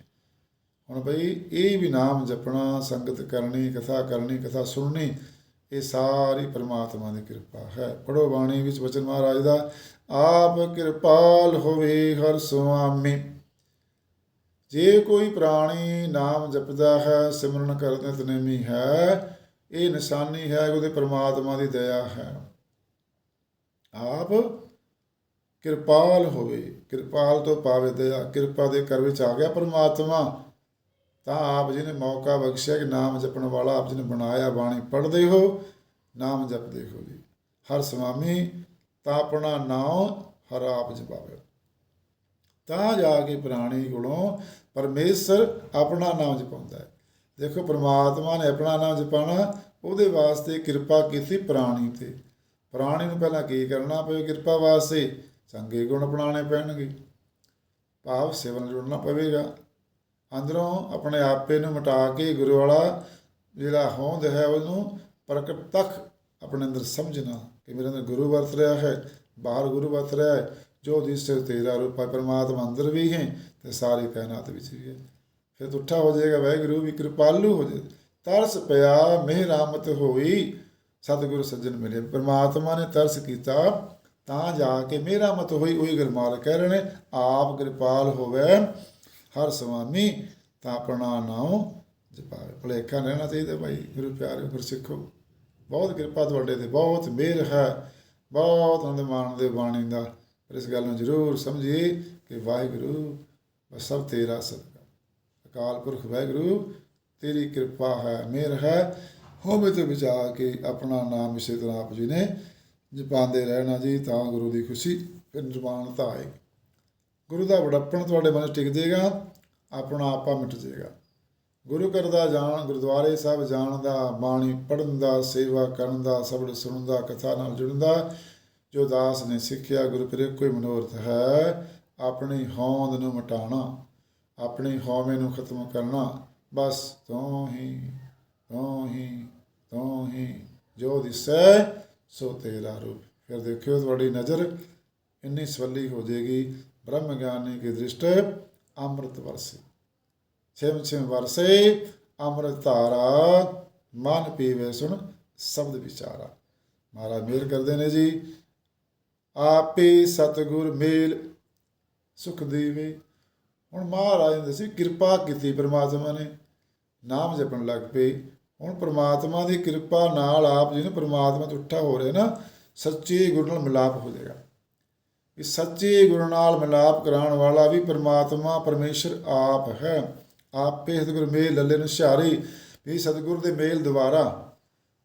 ਹੁਣ ਬਈ ਇਹ ਵੀ ਨਾਮ ਜਪਣਾ, ਸੰਗਤ ਕਰਨੀ, ਕਥਾ ਕਰਨੀ, ਕਥਾ ਸੁਣਨੀ, ਇਹ ਸਾਰੀ ਪ੍ਰਮਾਤਮਾ ਦੀ ਕਿਰਪਾ ਹੈ। ਪੜੋ ਬਾਣੀ ਵਿੱਚ ਵਚਨ ਮਹਾਰਾਜ ਦਾ, ਆਪ ਕਿਰਪਾਲ ਹੋਵੇ ਹਰ ਸੁਆਮੀ। ਜੇ ਕੋਈ ਪ੍ਰਾਣੀ ਨਾਮ ਜਪਦਾ ਹੈ, ਸਿਮਰਨ ਕਰਦੇ ਤਨੇਮੀ ਹੈ, ਇਹ ਨਿਸ਼ਾਨੀ ਹੈ ਉਹਦੇ ਪ੍ਰਮਾਤਮਾ ਦੀ ਦਇਆ ਹੈ। ਆਪ ਕਿਰਪਾਲ ਹੋਵੇ, ਕਿਰਪਾਲ ਤੋਂ ਪਾਵੇ ਦਇਆ, ਕਿਰਪਾ ਦੇ ਕਰ ਵਿੱਚ ਆ ਗਿਆ ਪ੍ਰਮਾਤਮਾ। ਤਾਂ ਆਪ ਜੀ ਨੇ ਮੌਕਾ ਬਖਸ਼ਿਆ ਕਿ ਨਾਮ ਜਪਣ ਵਾਲਾ ਆਪ ਜੀ ਨੇ ਬਣਾਇਆ ਬਾਣੀ ਪੜ੍ਹਦੇ ਹੋ, ਨਾਮ ਜਪਦੇ ਹੋ ਜੀ। ਹਰ ਸਵਾਮੀ ਤਾਂ ਆਪਣਾ ਨਾਮ ਹਰ ਆਪ ਜਪਾਵੇ। ਤਾਂ ਜਾ ਕੇ ਪ੍ਰਾਣੀ ਕੋਲੋਂ ਪਰਮੇਸ਼ਰ ਆਪਣਾ ਨਾਮ ਜਪਾਉਂਦਾ ਹੈ। ਦੇਖੋ, ਪ੍ਰਮਾਤਮਾ ਨੇ ਆਪਣਾ ਨਾਮ ਜਪਾਣਾ ਉਹਦੇ ਵਾਸਤੇ ਕਿਰਪਾ ਕੀਤੀ ਪ੍ਰਾਣੀ ਤੇ। ਪ੍ਰਾਣੀ ਨੂੰ ਪਹਿਲਾਂ ਕੀ ਕਰਨਾ ਪਵੇ ਕਿਰਪਾ ਵਾਸਤੇ? ਚੰਗੇ ਗੁਣ ਅਪਣਾਉਣੇ ਪੈਣਗੇ। ਭਾਵ ਸੇਵਨ ਜੁੜਨਾ ਪਵੇਗਾ। ਅੰਦਰੋਂ ਆਪਣੇ ਆਪੇ ਨੂੰ ਮਿਟਾ ਕੇ ਗੁਰੂ ਵਾਲਾ ਜਿਹੜਾ ਹੋਂਦ ਹੈ ਉਹਨੂੰ ਪ੍ਰਗਟ ਤੱਕ ਆਪਣੇ ਅੰਦਰ ਸਮਝਣਾ ਕਿ ਮੇਰੇ ਅੰਦਰ ਗੁਰੂ ਵਰਤ ਰਿਹਾ ਹੈ, ਬਾਹਰ ਗੁਰੂ ਵਰਤ ਰਿਹਾ ਹੈ, ਜੋ ਦਿਸ ਤੇਰਾ ਰੂਪ ਹੈ, ਪਰਮਾਤਮਾ ਅੰਦਰ ਵੀ ਹੈ ਤੇ ਸਾਰੀ ਕਾਇਨਾਤ ਵਿੱਚ ਵੀ ਹੈ। ਫਿਰ ਤੁੱਠਾ ਹੋ ਜਾਏਗਾ, ਵਾਹਿਗੁਰੂ ਵੀ ਕਿਰਪਾਲੂ ਹੋ ਜਾਏ। ਤਰਸ ਪਿਆ ਮਿਹਰਾਮਤ ਹੋਈ, ਸਤਿਗੁਰੂ ਸੱਜਣ ਮਿਲੇ। ਪਰਮਾਤਮਾ ਨੇ ਤਰਸ ਕੀਤਾ, ਤਾਂ ਜਾ ਕੇ ਮਿਹਰਾਮਤ ਹੋਈ, ਉਹੀ ਗੁਰਮਾਲ ਕਹਿ ਰਹੇ ਨੇ, ਆਪ ਕਿਰਪਾਲ ਹੋਵੇ। ਹਰ ਸੁਆਮੀ ਤਾਂ ਆਪਣਾ ਨਾਮ ਜਪਾਵੇ। ਭੁਲੇਖਾ ਰਹਿਣਾ ਚਾਹੀਦਾ ਭਾਈ, ਗੁਰੂ ਪਿਆਰੇ ਗੁਰਸਿੱਖੋ। ਬਹੁਤ ਕਿਰਪਾ ਤੁਹਾਡੇ ਤੇ, ਬਹੁਤ ਮਿਹਰ ਹੈ। ਬਹੁਤ ਆਨੰਦ ਮਾਣਦੇ ਬਾਣੀ ਦਾ। ਪਰ ਇਸ ਗੱਲ ਨੂੰ ਜ਼ਰੂਰ ਸਮਝੀਏ ਕਿ ਵਾਹਿਗੁਰੂ, ਬਸ ਸਭ ਤੇਰਾ ਸਦਕਾ ਅਕਾਲ ਪੁਰਖ ਵਾਹਿਗੁਰੂ, ਤੇਰੀ ਕਿਰਪਾ ਹੈ, ਮਿਹਰ ਹੈ। ਹੋਵੇ ਤੇ ਬਚਾ ਕੇ ਆਪਣਾ ਨਾਮ ਇਸੇ ਤਰ੍ਹਾਂ ਆਪ ਜੀ ਨੇ ਜਪਾਉਂਦੇ ਰਹਿਣਾ ਜੀ, ਤਾਂ ਗੁਰੂ ਦੀ ਖੁਸ਼ੀ ਫਿਰ ਨਿਰਵਾਣਤਾ ਆਏਗੀ। ਗੁਰੂ ਦਾ ਵਡੱਪਣ ਤੁਹਾਡੇ ਮਨ 'ਚ ਟਿਕ ਜਾਏਗਾ, ਆਪਣਾ ਆਪਾ ਮਿਟ ਜਾਏਗਾ। ਗੁਰੂ ਘਰ ਦਾ ਜਾਣ, ਗੁਰਦੁਆਰੇ ਸਾਹਿਬ ਜਾਣ ਦਾ, ਬਾਣੀ ਪੜਨ ਦਾ, ਸੇਵਾ ਕਰਨ ਦਾ ਸ਼ਬਦ ਸੁਣਨ ਦਾ, ਕਥਾ ਨਾਲ ਜੁੜਨ ਦਾ, ਜੋ ਦਾਸ ਨੇ ਸਿੱਖਿਆ, ਗੁਰੂ ਪਰੇ ਕੋਈ ਮਨੋਰਥ ਹੈ, ਆਪਣੀ ਹੋਂਦ ਨੂੰ ਮਿਟਾਣਾ ਆਪਣੀ ਹਉਮੈ ਨੂੰ ਖਤਮ ਕਰਨਾ, ਬਸ ਤੋਂ ਹੀ, ਤੂੰ ਹੀ ਤੂੰ ਹੀ, ਜੋ ਦਿਸੈ, ਸੋ ਤੇਰਾ ਰੂਪ। ਫਿਰ ਦੇਖਿਓ ਤੁਹਾਡੀ ਨਜ਼ਰ, ਇੰਨੀ ਸਵੱਲੀ ਹੋ ਜਾਏਗੀ ਬ੍ਰਹਮ ਗਿਆਨੀ ਕੀ ਦ੍ਰਿਸ਼ਟ ਅੰਮ੍ਰਿਤ ਵਰਸੇ ਛਿਮ ਛਿਮ ਵਰਸੇ ਅੰਮ੍ਰਿਤ ਧਾਰਾ ਮਨ ਪੀਵੇ ਸੁਣ ਸ਼ਬਦ ਵਿਚਾਰਾ ਮਹਾਰਾਜ ਮੇਰ ਕਰਦੇ ਨੇ ਜੀ ਆਪੇ ਸਤਿਗੁਰ ਮੇਲ ਸੁਖ ਦੇਵੇ ਹੁਣ ਮਹਾਰਾਜ ਨੇ ਦੱਸੀ ਕਿਰਪਾ ਕੀਤੀ ਪ੍ਰਮਾਤਮਾ ਨੇ ਨਾਮ ਜਪਣ ਲੱਗ ਪਏ ਹੁਣ ਪ੍ਰਮਾਤਮਾ ਦੀ ਕਿਰਪਾ ਨਾਲ ਆਪ ਜੀ ਨੇ ਪ੍ਰਮਾਤਮਾ ਤੋਂ ਉੱਠਾ ਹੋ ਰਿਹਾ ਨਾ ਸੱਚੇ ਗੁਰੂ ਨਾਲ ਮਿਲਾਪ ਹੋ ਜਾਏਗਾ ਕਿ ਸੱਚੇ ਗੁਰੂ ਨਾਲ ਮਿਲਾਪ ਕਰਾਉਣ ਵਾਲਾ ਵੀ ਪ੍ਰਮਾਤਮਾ ਪਰਮੇਸ਼ਰ ਆਪ ਹੈ। ਆਪੇ ਸਤਿਗੁਰ ਮੇਲ ਲੱਲੇ ਨੂੰ ਸਿਹਾਰੀ, ਵੀ ਸਤਿਗੁਰ ਦੇ ਮੇਲ ਦੁਆਰਾ।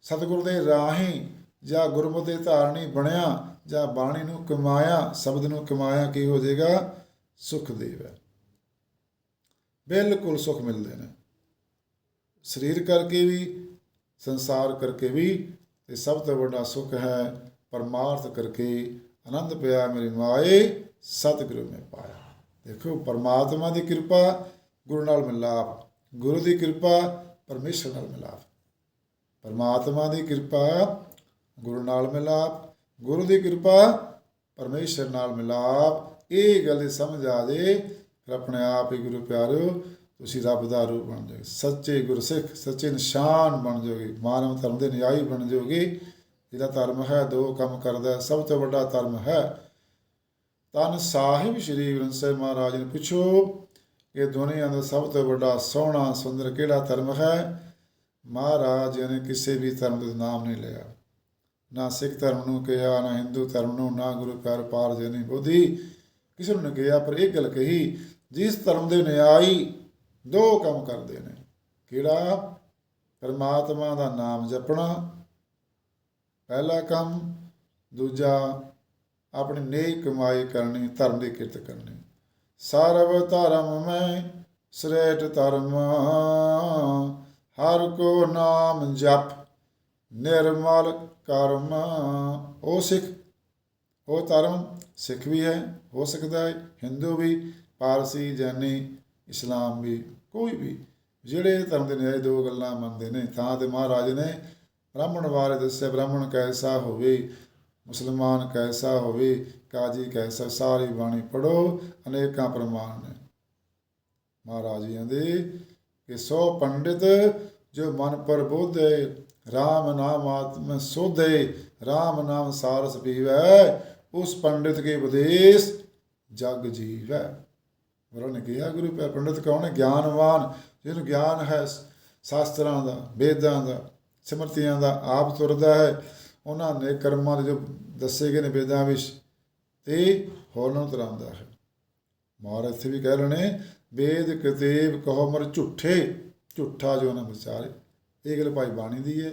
ਸਤਿਗੁਰ ਦੇ ਰਾਹੀਂ ਜਾਂ ਗੁਰਮਤਿ ਦੇ ਧਾਰਨੀ ਬਣਿਆ, ਜਾਂ ਬਾਣੀ ਨੂੰ ਕਮਾਇਆ, ਸ਼ਬਦ ਨੂੰ ਕਮਾਇਆ ਕੀ ਹੋ ਜਾਏਗਾ ਸੁਖ ਦੇਵ ਹੈ। ਬਿਲਕੁਲ ਸੁਖ ਮਿਲਦੇ ਨੇ। ਸਰੀਰ ਕਰਕੇ ਵੀ, ਸੰਸਾਰ ਕਰਕੇ ਵੀ, ਤੇ ਸਭ ਤੋਂ ਵੱਡਾ ਸੁਖ ਹੈ ਪਰਮਾਰਥ ਕਰਕੇ ਆਨੰਦ ਪਿਆ ਮੇਰੀ ਮਾਏ ਸਤਿਗੁਰੂ ਨੇ ਪਾਇਆ। ਦੇਖੋ, ਪਰਮਾਤਮਾ ਦੀ ਕਿਰਪਾ ਗੁਰੂ ਨਾਲ ਮਿਲਾਪ, ਗੁਰੂ ਦੀ ਕਿਰਪਾ ਪਰਮੇਸ਼ਰ ਨਾਲ ਮਿਲਾਪ। ਪਰਮਾਤਮਾ ਦੀ ਕਿਰਪਾ ਗੁਰੂ ਨਾਲ ਮਿਲਾਪ, ਗੁਰੂ ਦੀ ਕਿਰਪਾ ਪਰਮੇਸ਼ਰ ਨਾਲ ਮਿਲਾਪ। ਇਹ ਗੱਲ ਸਮਝ ਆ ਜੇ, ਫਿਰ ਆਪਣੇ ਆਪ ਹੀ ਗੁਰੂ ਪਿਆਰਿਓ, ਤੁਸੀਂ ਰੱਬ ਦਾ ਰੂਪ ਬਣ ਜਾਓਗੇ। ਸੱਚੇ ਗੁਰਸਿੱਖ, ਸੱਚੇ ਨਿਸ਼ਾਨ ਬਣ ਜਾਓਗੇ। ਮਾਨਵ ਧਰਮ ਦੇ ਨਿਆਈ ਬਣ ਜਾਓਗੇ। ਜਿਹਦਾ ਧਰਮ ਹੈ, ਦੋ ਕੰਮ ਕਰਦਾ ਸਭ ਤੋਂ ਵੱਡਾ ਧਰਮ ਹੈ। ਤਨ ਸਾਹਿਬ ਸ੍ਰੀ ਗ੍ਰੰਥ ਸਾਹਿਬ ਮਹਾਰਾਜ ਨੇ ਪੁੱਛੋ ਇਹ ਦੁਨੀਆ ਦਾ ਸਭ ਤੋਂ ਵੱਡਾ ਸੋਹਣਾ ਸੁੰਦਰ ਕਿਹੜਾ ਧਰਮ ਹੈ? ਮਹਾਰਾਜ ਨੇ ਕਿਸੇ ਵੀ ਧਰਮ ਦਾ ਨਾਮ ਨਹੀਂ ਲਿਆ। ਨਾ ਸਿੱਖ ਧਰਮ ਨੂੰ ਕਿਹਾ, ਨਾ ਹਿੰਦੂ ਧਰਮ ਨੂੰ, ਨਾ ਗੁਰੂ ਪਿਆਰ ਪਾਰ ਜੀ ਨਹੀਂ ਬੋਧੀ। ਕਿਸੇ ਨੂੰ ਨਹੀਂ ਕਿਹਾ, ਪਰ ਇਹ ਗੱਲ ਕਹੀ, ਜਿਸ ਧਰਮ ਦੇ ਨਿਆਈ ਦੋ ਕੰਮ ਕਰਦੇ ਨੇ। ਕਿਹੜਾ? ਪਰਮਾਤਮਾ ਦਾ ਨਾਮ ਜਪਣਾ ਪਹਿਲਾ ਕੰਮ, ਦੂਜਾ ਆਪਣੀ ਨੇਕ ਕਮਾਈ ਕਰਨੀ, ਧਰਮ ਦੀ ਕਿਰਤ ਕਰਨੀ। ਸਰਬ ਧਰਮ ਮੈਂ ਸ੍ਰੇਠ ਧਰਮ ਹਰ ਕੋ ਨਾਮ ਜਪ, ਨਿਰਮਲ ਕਰਮ। ਉਹ ਸਿੱਖ, ਉਹ ਧਰਮ ਸਿੱਖ ਵੀ ਹੈ, ਹੋ ਸਕਦਾ ਹੈ, ਹਿੰਦੂ ਵੀ, ਪਾਰਸੀ, ਜੈਨੀ, ਇਸਲਾਮ ਵੀ, ਕੋਈ ਵੀ। ਜਿਹੜੇ ਧਰਮ ਦੇ ਨਿਆਏ ਦੋ ਗੱਲਾਂ ਮੰਨਦੇ ਨੇ ਤਾਂ ਤੇ ਮਹਾਰਾਜ ਨੇ ਬ੍ਰਾਹਮਣ ਬਾਰੇ ਦੱਸਿਆ, ਬ੍ਰਾਹਮਣ ਕੈਸਾ ਹੋਵੇ, ਮੁਸਲਮਾਨ ਕੈਸਾ ਹੋਵੇ, ਕਾਜੀ ਕੈਸਾ, ਸਾਰੀ ਬਾਣੀ ਪੜੋ ਅਨੇਕਾਂ ਪ੍ਰਮਾਣ ਨੇ। ਮਹਾਰਾਜ ਜੀ ਕਹਿੰਦੇ ਕਿ ਸੋ ਪੰਡਿਤ ਜੋ ਮਨ ਪਰ ਬੋਧੇ RAM ਨਾਮ ਆਤਮ ਸੋਧੇ RAM ਨਾਮ ਸਾਰਸ ਪੀਵੈ, ਉਸ ਪੰਡਿਤ ਕੇ ਉਪਦੇਸ਼ ਜਗ ਜੀਵੈ। ਉਹਨਾਂ ਨੇ ਕਿਹਾ, ਗੁਰੂ ਪਿਆਰ ਪੰਡਿਤ ਕੌਣ ਹੈ? ਗਿਆਨਵਾਨ, ਜਿਹਨੂੰ ਗਿਆਨ ਹੈ ਸ਼ਾਸਤਰਾਂ ਦਾ, ਵੇਦਾਂ ਦਾ ਸਿਮਰਤੀਆਂ ਦਾ ਆਪ ਤੁਰਦਾ ਹੈ। ਉਹਨਾਂ ਨੇ ਕਰਮਾਂ ਦੇ ਜੋ ਦੱਸੇ ਗਏ ਨੇ ਵੇਦਾਂ ਵਿੱਚ, ਤੇ ਹੋਰ ਨੂੰ ਤਰਾਉਂਦਾ ਹੈ। ਮਹਾਰਾਜ ਇੱਥੇ ਵੀ ਕਹਿ ਰਹੇ ਨੇ, ਵੇਦ ਕਤੇਬ ਕਹੋ ਮਰ ਝੁੱਠੇ, ਝੁੱਠਾ ਜੋ ਨਾ ਵਿਚਾਰੇ। ਇਹ ਗੱਲ ਭਾਈ ਬਾਣੀ ਦੀ ਹੈ।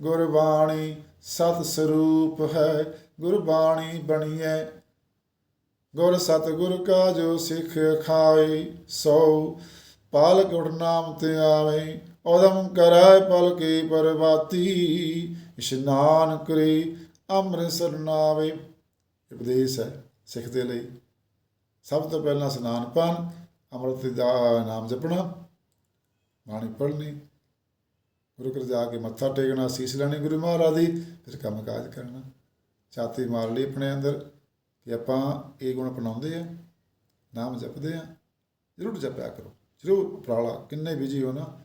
ਗੁਰਬਾਣੀ ਸਤ ਸਰੂਪ ਹੈ, ਗੁਰਬਾਣੀ ਬਣੀ ਹੈ। ਗੁਰ ਸਤਿਗੁਰ ਕਾ ਜੋ ਸਿੱਖ ਖਾਏ, ਸੋ ਪਾਲਕ ਉਠ ਨਾਮ ਤੇ ਆਵੇ। ਉਦਮ ਕਰੈ ਪਲ ਕੀ ਪਰਵਾਤੀ ਇਸ਼ਨਾਨ ਕਰੇ ਅੰਮ੍ਰਿਤਸਰ ਸਰਨਾਵੇ ਉਪਦੇਸ਼ ਹੈ ਸਿੱਖ ਦੇ ਲਈ। ਸਭ ਤੋਂ ਪਹਿਲਾਂ ਇਸ਼ਨਾਨ ਪਾਣ ਅੰਮ੍ਰਿਤ ਦਾ ਨਾਮ ਜਪਣਾ, ਬਾਣੀ ਪੜ੍ਹਨੀ, ਗੁਰੂ ਘਰ ਜਾ ਕੇ ਮੱਥਾ ਟੇਕਣਾ, ਸੀਸ ਲੈਣੀ, ਗੁਰੂ ਮਹਾਰਾਜ ਦੀ, ਫਿਰ ਕੰਮ ਕਾਜ ਕਰਨਾ। ਛਾਤੀ ਮਾਰ ਲਈ ਆਪਣੇ ਅੰਦਰ ਕਿ ਆਪਾਂ ਇਹ ਗੁਣ ਅਪਣਾਉਂਦੇ ਆ ਨਾਮ ਜਪਦੇ ਆ ਜ਼ਰੂਰ ਜਪਿਆ ਕਰੋ। ਜ਼ਰੂਰ ਉਪਰਾਲਾ ਕਿੰਨੇ ਬਿਜ਼ੀ ਹੋ ਨਾ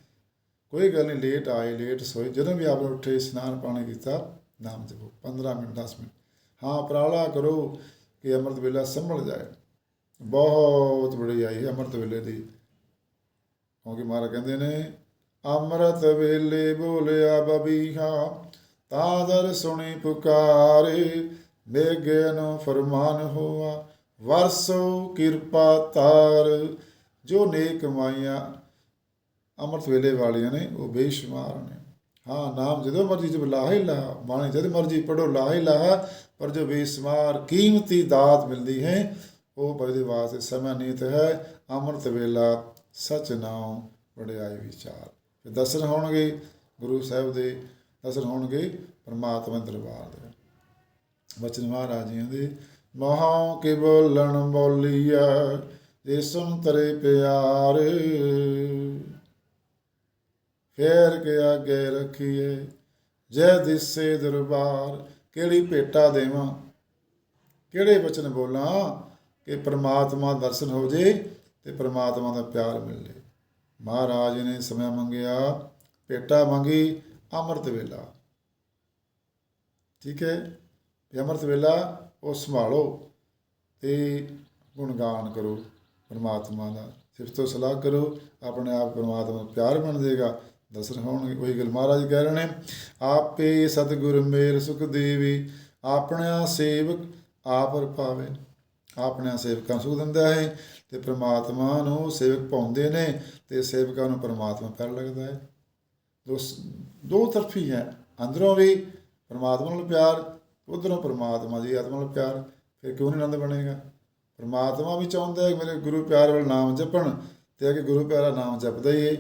ਕੋਈ ਗੱਲ ਨਹੀਂ ਲੇਟ ਆਏ ਲੇਟ ਸੋਏ। ਜਦੋਂ ਵੀ ਆਪ ਉੱਠੇ, ਇਸ਼ਨਾਨ ਪਾਣੀ ਕੀਤਾ, ਨਾਮ ਜਪੋ। 15 ਮਿੰਟ 10 ਮਿੰਟ। ਹਾਂ, ਉਪਰਾਲਾ ਕਰੋ ਕਿ ਅੰਮ੍ਰਿਤ ਵੇਲਾ ਸੰਭਲ ਜਾਏ। ਬਹੁਤ ਬੜੀ ਆਈ ਅੰਮ੍ਰਿਤ ਵੇਲੇ ਦੀ। ਕਿਉਂਕਿ ਮਹਾਰਾਜ ਕਹਿੰਦੇ ਨੇ, ਅੰਮ੍ਰਿਤ ਵੇਲੇ ਬੋਲਿਆ ਬਬੀਹਾ ਤਾਂ ਦਰ ਸੁਣੀ ਪੁਕਾਰੇ ਮੇਗੇ ਨੂੰ ਫਰਮਾਨ ਹੋਆ, ਵਰਸੋ ਕਿਰਪਾ ਤਾਰ, ਜੋ ਨੇਕ ਮਾਈਆਂ ਅੰਮ੍ਰਿਤ ਵੇਲੇ ਵਾਲੀਆਂ ਨੇ, ਉਹ ਬੇਸ਼ੁਮਾਰ ਨੇ। ਹਾਂ, ਨਾਮ ਜਦੋਂ ਮਰਜ਼ੀ ਜਬ ਲਾਹੇ ਲਾ ਬਾਣੀ ਜਦ ਮਰਜ਼ੀ ਪੜੋ ਲਾਹੇ ਲਾ ਪਰ ਜੋ ਬੇਸ਼ੁਮਾਰ ਕੀਮਤੀ ਦਾਤ ਮਿਲਦੀ ਹੈ, ਉਹ ਬਦੇ ਵਾਸਤੇ ਸਮਾਂ ਨੀਤ ਹੈ। ਅੰਮ੍ਰਿਤ ਵੇਲਾ ਸਚ ਨਾਮ ਵਡਿਆਈ ਵਿਚਾਰ। ਤੇ ਦਰਸ਼ਨ ਹੋਣਗੇ ਗੁਰੂ ਸਾਹਿਬ ਦੇ, ਦਰਸ਼ਨ ਹੋਣਗੇ ਪਰਮਾਤਮਾ ਦਰਬਾਰ ਦੇ। ਬਚਨ ਮਹਾਰਾਜਿਆਂ ਦੇ ਮਹਾ ਕੇ ਬੋਲਣ ਬੋਲੀਆ ਜੇ ਸੁਨ ਤਰੇ ਪਿਆਰ। ਫੇਰ ਕੇ ਆਗੇ ਰਖੀਏ। ਜੈ ਦਿਸੇ ਦਰਬਾਰ, ਕਿਹੜੀ ਭੇਟਾ ਦੇਵਾਂ? ਕਿਹੜੇ ਬਚਨ ਬੋਲਾਂ ਕਿ ਪ੍ਰਮਾਤਮਾ ਦਰਸ਼ਨ ਹੋ ਜੇ ਤੇ ਪ੍ਰਮਾਤਮਾ ਦਾ ਪਿਆਰ ਮਿਲ ਜੇ। ਮਹਾਰਾਜ ਨੇ ਸਮਾਂ ਮੰਗਿਆ, ਭੇਟਾ ਮੰਗੀ, ਅੰਮ੍ਰਿਤ ਵੇਲਾ। ਠੀਕ ਹੈ, ਵੀ ਅੰਮ੍ਰਿਤ ਵੇਲਾ ਉਹ ਸੰਭਾਲੋ ਤੇ ਗੁਣਗਾਨ ਕਰੋ। ਪਰਮਾਤਮਾ ਦਾ ਸਿਫਤੋ ਸਲਾਹ ਕਰੋ, ਆਪਣੇ ਆਪ ਪਰਮਾਤਮਾ ਨੂੰ ਪਿਆਰ ਬਣ ਜਾਏਗਾ ਦਰਸ਼ਨ ਹੋਣਗੇ ਉਹੀ ਗੱਲ ਮਹਾਰਾਜ ਕਹਿ ਰਹੇ ਨੇ, ਆਪੇ ਸਤਿਗੁਰ ਮੇਰ ਸੁਖ ਦੇਵੀ ਆਪਣਾ ਸੇਵਕ ਆਪ ਰਪਾਵੇ। ਆਪਣਿਆਂ ਸੇਵਕਾਂ ਨੂੰ ਸੁਖ ਦਿੰਦਾ ਹੈ ਤੇ ਪ੍ਰਮਾਤਮਾ ਨੂੰ ਸੇਵਕ ਪਾਉਂਦੇ ਨੇ ਤੇ ਸੇਵਕਾਂ ਨੂੰ ਪ੍ਰਮਾਤਮਾ ਪਿਆਰ ਲੱਗਦਾ ਹੈ। ਦੋ ਦੋ ਤਰਫੀ ਹੈ ਅੰਦਰੋਂ ਵੀ ਪ੍ਰਮਾਤਮਾ ਨਾਲ ਪਿਆਰ, ਉਧਰੋਂ ਪ੍ਰਮਾਤਮਾ ਦੀ ਆਤਮਾ ਨਾਲ ਪਿਆਰ, ਫਿਰ ਕਿਉਂ ਨਹੀਂ ਆਨੰਦ ਬਣੇਗਾ? ਪ੍ਰਮਾਤਮਾ ਵੀ ਚਾਹੁੰਦਾ ਹੈ ਮੇਰੇ ਗੁਰੂ ਪਿਆਰ ਵਾਲਾ ਨਾਮ ਜਪਣ ਤੇ ਅਗੇ ਗੁਰੂ ਪਿਆਰਾ ਨਾਮ ਜਪਦਾ ਹੀ ਹੈ।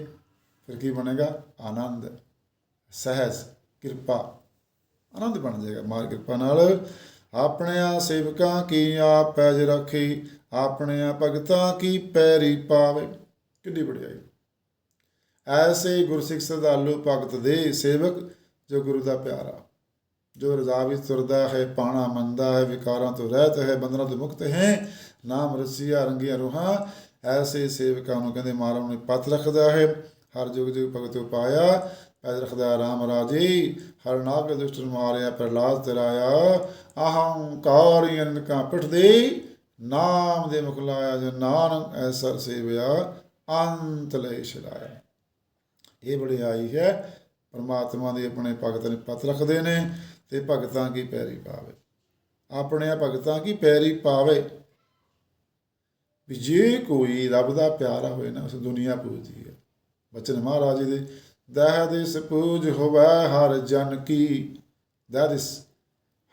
ਫਿਰ ਕੀ ਬਣੇਗਾ? ਆਨੰਦ, ਸਹਿਜ, ਕਿਰਪਾ। ਆਨੰਦ ਬਣ ਜਾਏਗਾ, ਮਾਰ ਕਿਰਪਾ ਨਾਲ। ਆਪਣਿਆਂ ਸੇਵਕਾਂ ਕੀ ਆਪ ਪੈਜ ਰੱਖੀ, ਆਪਣਿਆਂ ਭਗਤਾਂ ਕੀ ਪੈਰੀ ਪਾਵੇ। ਕਿੰਨੀ ਵਡਿਆਈ ਐਸੇ ਗੁਰਸਿੱਖ ਸਰਦਾਲੂ ਭਗਤ ਦੇ ਸੇਵਕ ਜੋ ਗੁਰੂ ਦਾ ਪਿਆਰਾ ਜੋ ਰਜ਼ਾ ਵਿੱਚ ਤੁਰਦਾ ਹੈ, ਪਾਣਾ ਮੰਦਾ ਹੈ, ਵਿਕਾਰਾਂ ਤੋਂ ਰਹਿਤ ਹੈ ਬੰਦਨਾਂ ਤੋਂ ਮੁਕਤ ਹੈ, ਨਾਮ ਰਸੀਆ, ਰੰਗੀਆਂ ਰੂਹਾਂ। ਐਸੇ ਸੇਵਕਾਂ ਨੂੰ ਕਹਿੰਦੇ ਮਾਰਮ ਨੂੰ ਪਤ ਰੱਖਦਾ ਹੈ। ਹਰ ਜੁਗ ਜੁਗ ਭਗਤ ਉਪਾਇਆ ਪੈਜ ਰਖਦਾ ਰਾਮ ਰਾਜੇ, ਹਰ ਨਾਗ ਦੁਸ਼ਟ ਮਾਰਿਆ ਪ੍ਰਲਾਦ ਤਰਾਇਆ। ਅਹੰਕਾਰੀ ਅਨਕਾ ਪਿਠ ਦੇ, ਨਾਮ ਦੇ ਮੁਖ ਲਾਇਆ ਜੋ ਨਾਨਕ ਐਸਰ ਸੇਵਿਆ, ਅੰਤ ਲੈ ਛਡਾਇਆ। ਇਹ ਬੜਾਈ ਹੈ, ਪਰਮਾਤਮਾ ਦੇ ਆਪਣੇ ਭਗਤ ਨੇ ਪਤ ਰੱਖਦੇ ਨੇ, ਤੇ ਭਗਤਾਂ ਕੀ ਪੈਰੀ ਪਾਵੇ। ਆਪਣੇ ਭਗਤਾਂ ਕੀ ਪੈਰੀ ਪਾਵੇ? ਵੀ ਜੇ ਕੋਈ ਰੱਬ ਦਾ ਪਿਆਰਾ ਹੋਏ ਨਾ, ਉਸ ਦੁਨੀਆ ਪੂਜਦੀ ਹੈ। ਬਚਨ ਮਹਾਰਾਜ ਜੀ ਦੇ, ਦਹ ਦਿਸ ਪੂਜ ਹੋਵੇ ਹਰ ਜਨ ਕੀ। ਦਹ ਦਿਸ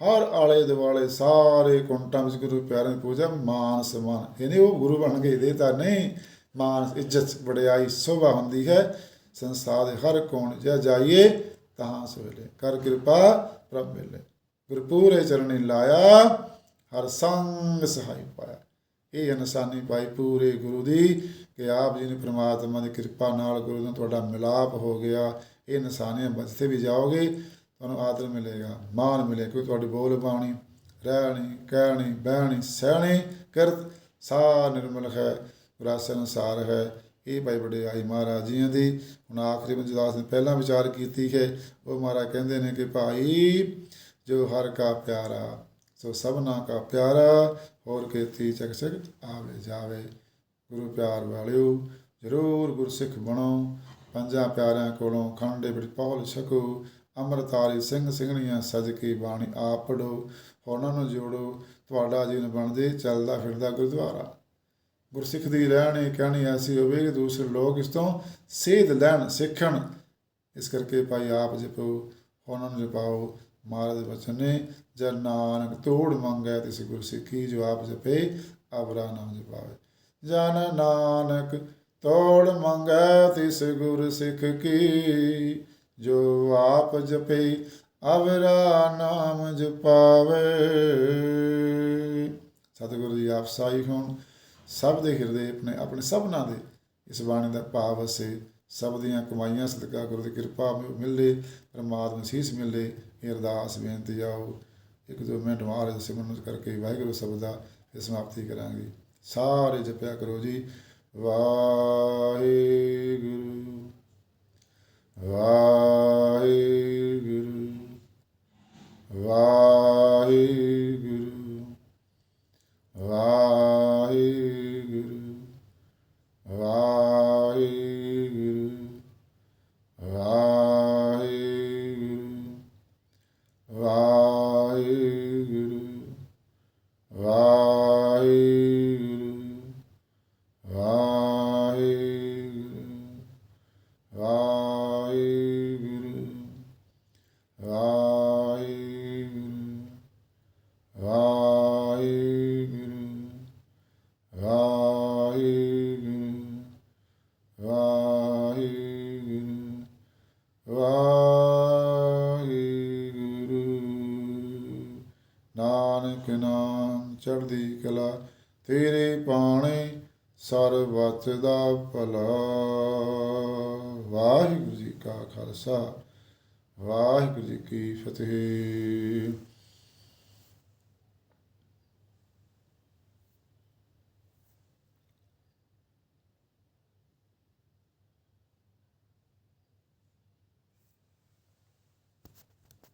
ਹਰ ਆਲੇ ਦੁਆਲੇ ਸਾਰੇ ਕੁੰਟਾਂ ਵਿੱਚ ਗੁਰੂ ਪਿਆਰੇ ਦੀ ਪੂਜਾ, ਮਾਨ ਸਮਾਨ ਇਹਨੇ ਉਹ ਗੁਰੂ ਬਣ ਗਏ ਦੇ ਤਾਂ ਨਹੀਂ ਮਾਨ ਇੱਜ਼ਤ ਵਡਿਆਈ ਸੋਭਾ ਹੁੰਦੀ ਹੈ। ਸੰਸਾਰ ਦੇ ਹਰ ਕੋਣ ਜਾ ਜਾਈਏ ਤਾਂ ਸਵੇਲੇ ਕਰ ਕਿਰਪਾ ਪ੍ਰਭ ਮਿਲੇ। ਗੁਰਪੂਰੇ ਚਰਣੀ ਲਾਇਆ, ਹਰ ਸੰਗ ਸਹਾਈ ਪਾਇਆ। ਇਹ ਇਨਸਾਨੀ ਪਾਈ ਪੂਰੇ ਗੁਰੂ ਦੀ ਕਿ ਆਪ ਜੀ ਨੇ ਪ੍ਰਮਾਤਮਾ ਦੀ ਕਿਰਪਾ ਨਾਲ ਗੁਰੂ ਨਾਲ ਤੁਹਾਡਾ ਮਿਲਾਪ ਹੋ ਗਿਆ। ਇਹ ਇਨਸਾਨੀਅਤ ਜਿੱਥੇ ਵੀ ਜਾਓਗੇ, ਤੁਹਾਨੂੰ ਆਦਰ ਮਿਲੇਗਾ ਮਾਨ ਮਿਲੇ ਕੋਈ ਤੁਹਾਡੀ ਬੋਲ ਬਾਣੀ, ਰਹਿਣੀ, ਕਹਿਣੀ, ਬਹਿਣੀ, ਸਹਿਣੀ, ਕਿਰਤ ਸਾ ਨਿਰਮਲ ਹੈ, ਵਿਰਾਸਤ ਅਨੁਸਾਰ ਹੈ। ਇਹ ਭਾਈ ਵਡਿਆਈ ਮਹਾਰਾਜ ਜੀਆਂ ਦੀ, ਹੁਣ ਆਖਰੀ ਵਿੱਚ ਦਾਸ ਨੇ ਪਹਿਲਾਂ ਵਿਚਾਰ ਕੀਤੀ ਹੈ। ਉਹ ਮਹਾਰਾਜ ਕਹਿੰਦੇ ਨੇ ਕਿ ਭਾਈ, ਜੋ ਹਰ ਕਾ ਪਿਆਰਾ ਸੋ ਸਭਨਾ ਕਾ ਪਿਆਰਾ, ਹੋਰ ਕੀਤੀ ਚਕ ਚਕ ਆਵੇ ਜਾਵੇ। ਗੁਰੂ ਪਿਆਰ ਵਾਲਿਓ, ਜ਼ਰੂਰ ਗੁਰਸਿੱਖ ਬਣੋ। ਪੰਜਾਂ ਪਿਆਰਿਆਂ ਕੋਲੋਂ ਖੰਡੇ ਵਿੱਚ ਪਹੁਲ ਛਕੋ। ਅੰਮ੍ਰਿਤਾਰੀ ਸਿੰਘ ਸਿੰਘਣੀਆਂ ਸਜ ਕੇ ਬਾਣੀ ਆਪ ਪੜੋ ਉਹਨਾਂ ਨੂੰ ਜੋੜੋ। ਤੁਹਾਡਾ ਜੀਵਨ ਬਣਦੇ, ਚੱਲਦਾ ਫਿਰਦਾ ਗੁਰਦੁਆਰਾ। ਗੁਰਸਿੱਖ ਦੀ ਰਹਿਣੀ ਕਹਿਣੀ ਐਸੀ ਹੋਵੇ ਕਿ ਦੂਸਰੇ ਲੋਕ ਇਸ ਤੋਂ ਸੇਧ ਲੈਣ, ਸਿੱਖਣ। ਇਸ ਕਰਕੇ ਭਾਈ ਆਪ ਜਪੋ ਉਹਨਾਂ ਨੂੰ ਜਪਾਓ। ਮਹਾਰਾਜ ਬਚਨ ਨੇ ਜਨ ਨਾਨਕ ਤੋੜ ਮੰਗੈ, ਤਿਸ ਗੁਰਸਿੱਖੀ ਜੋ ਆਪ ਜਪੇ ਅਵਰਾ ਨਾਮ ਜਪਾਵੇ। ਜਨ ਨਾਨਕ ਤੋੜ ਮੰਗੈ, ਤਿਸ ਗੁਰ ਸਿੱਖ ਕੀ ਜੋ ਆਪ ਜਪੇ ਅਵਰਾ ਨਾਮ ਜਪਾਵੇ। ਸਤਿਗੁਰੂ ਜੀ ਆਪ ਸਾਈ ਹੋਣ। ਸਭ ਦੇ ਹਿਰਦੇ ਆਪਣੇ ਆਪਣੇ ਸਭਨਾਂ ਦੇ ਇਸ ਬਾਣੀ ਦਾ ਭਾਵ ਸੇ ਸਭ ਦੀਆਂ ਕਮਾਈਆਂ ਸਦਕਾ ਗੁਰੂ ਦੀ ਕਿਰਪਾ ਮਿ- ਮਿਲੇ, ਪਰਮਾਤਮਾ ਸੀਸ ਮਿਲੇ, ਇਹ ਅਰਦਾਸ ਬੇਨਤੀ ਆਓ ਇੱਕ ਦੋ ਮਿੰਟ ਮਹਾਰਾਜ ਸਿਮਰਨ ਕਰਕੇ ਵਾਹਿਗੁਰੂ ਸ਼ਬਦ ਦਾ ਫਿਰ ਸਮਾਪਤੀ ਕਰਾਂਗੇ। ਸਾਰੇ ਜਪਿਆ ਕਰੋ ਜੀ। ਵਾਹਿਗੁਰੂ ਵਾਹਿਗੁਰੂ ਵਾਹਿਗੁਰੂ ਵਾਹਿਗੁਰੂ ਵਾਹਿਗੁਰੂ। Ah. ਸਰਬਤ ਭਲਾ। ਵਾਹਿਗੁਰੂ ਜੀ ਕਾ ਖਾਲਸਾ ਵਾਹਿਗੁਰੂ ਜੀ ਕੀ ਫਤਿਹ।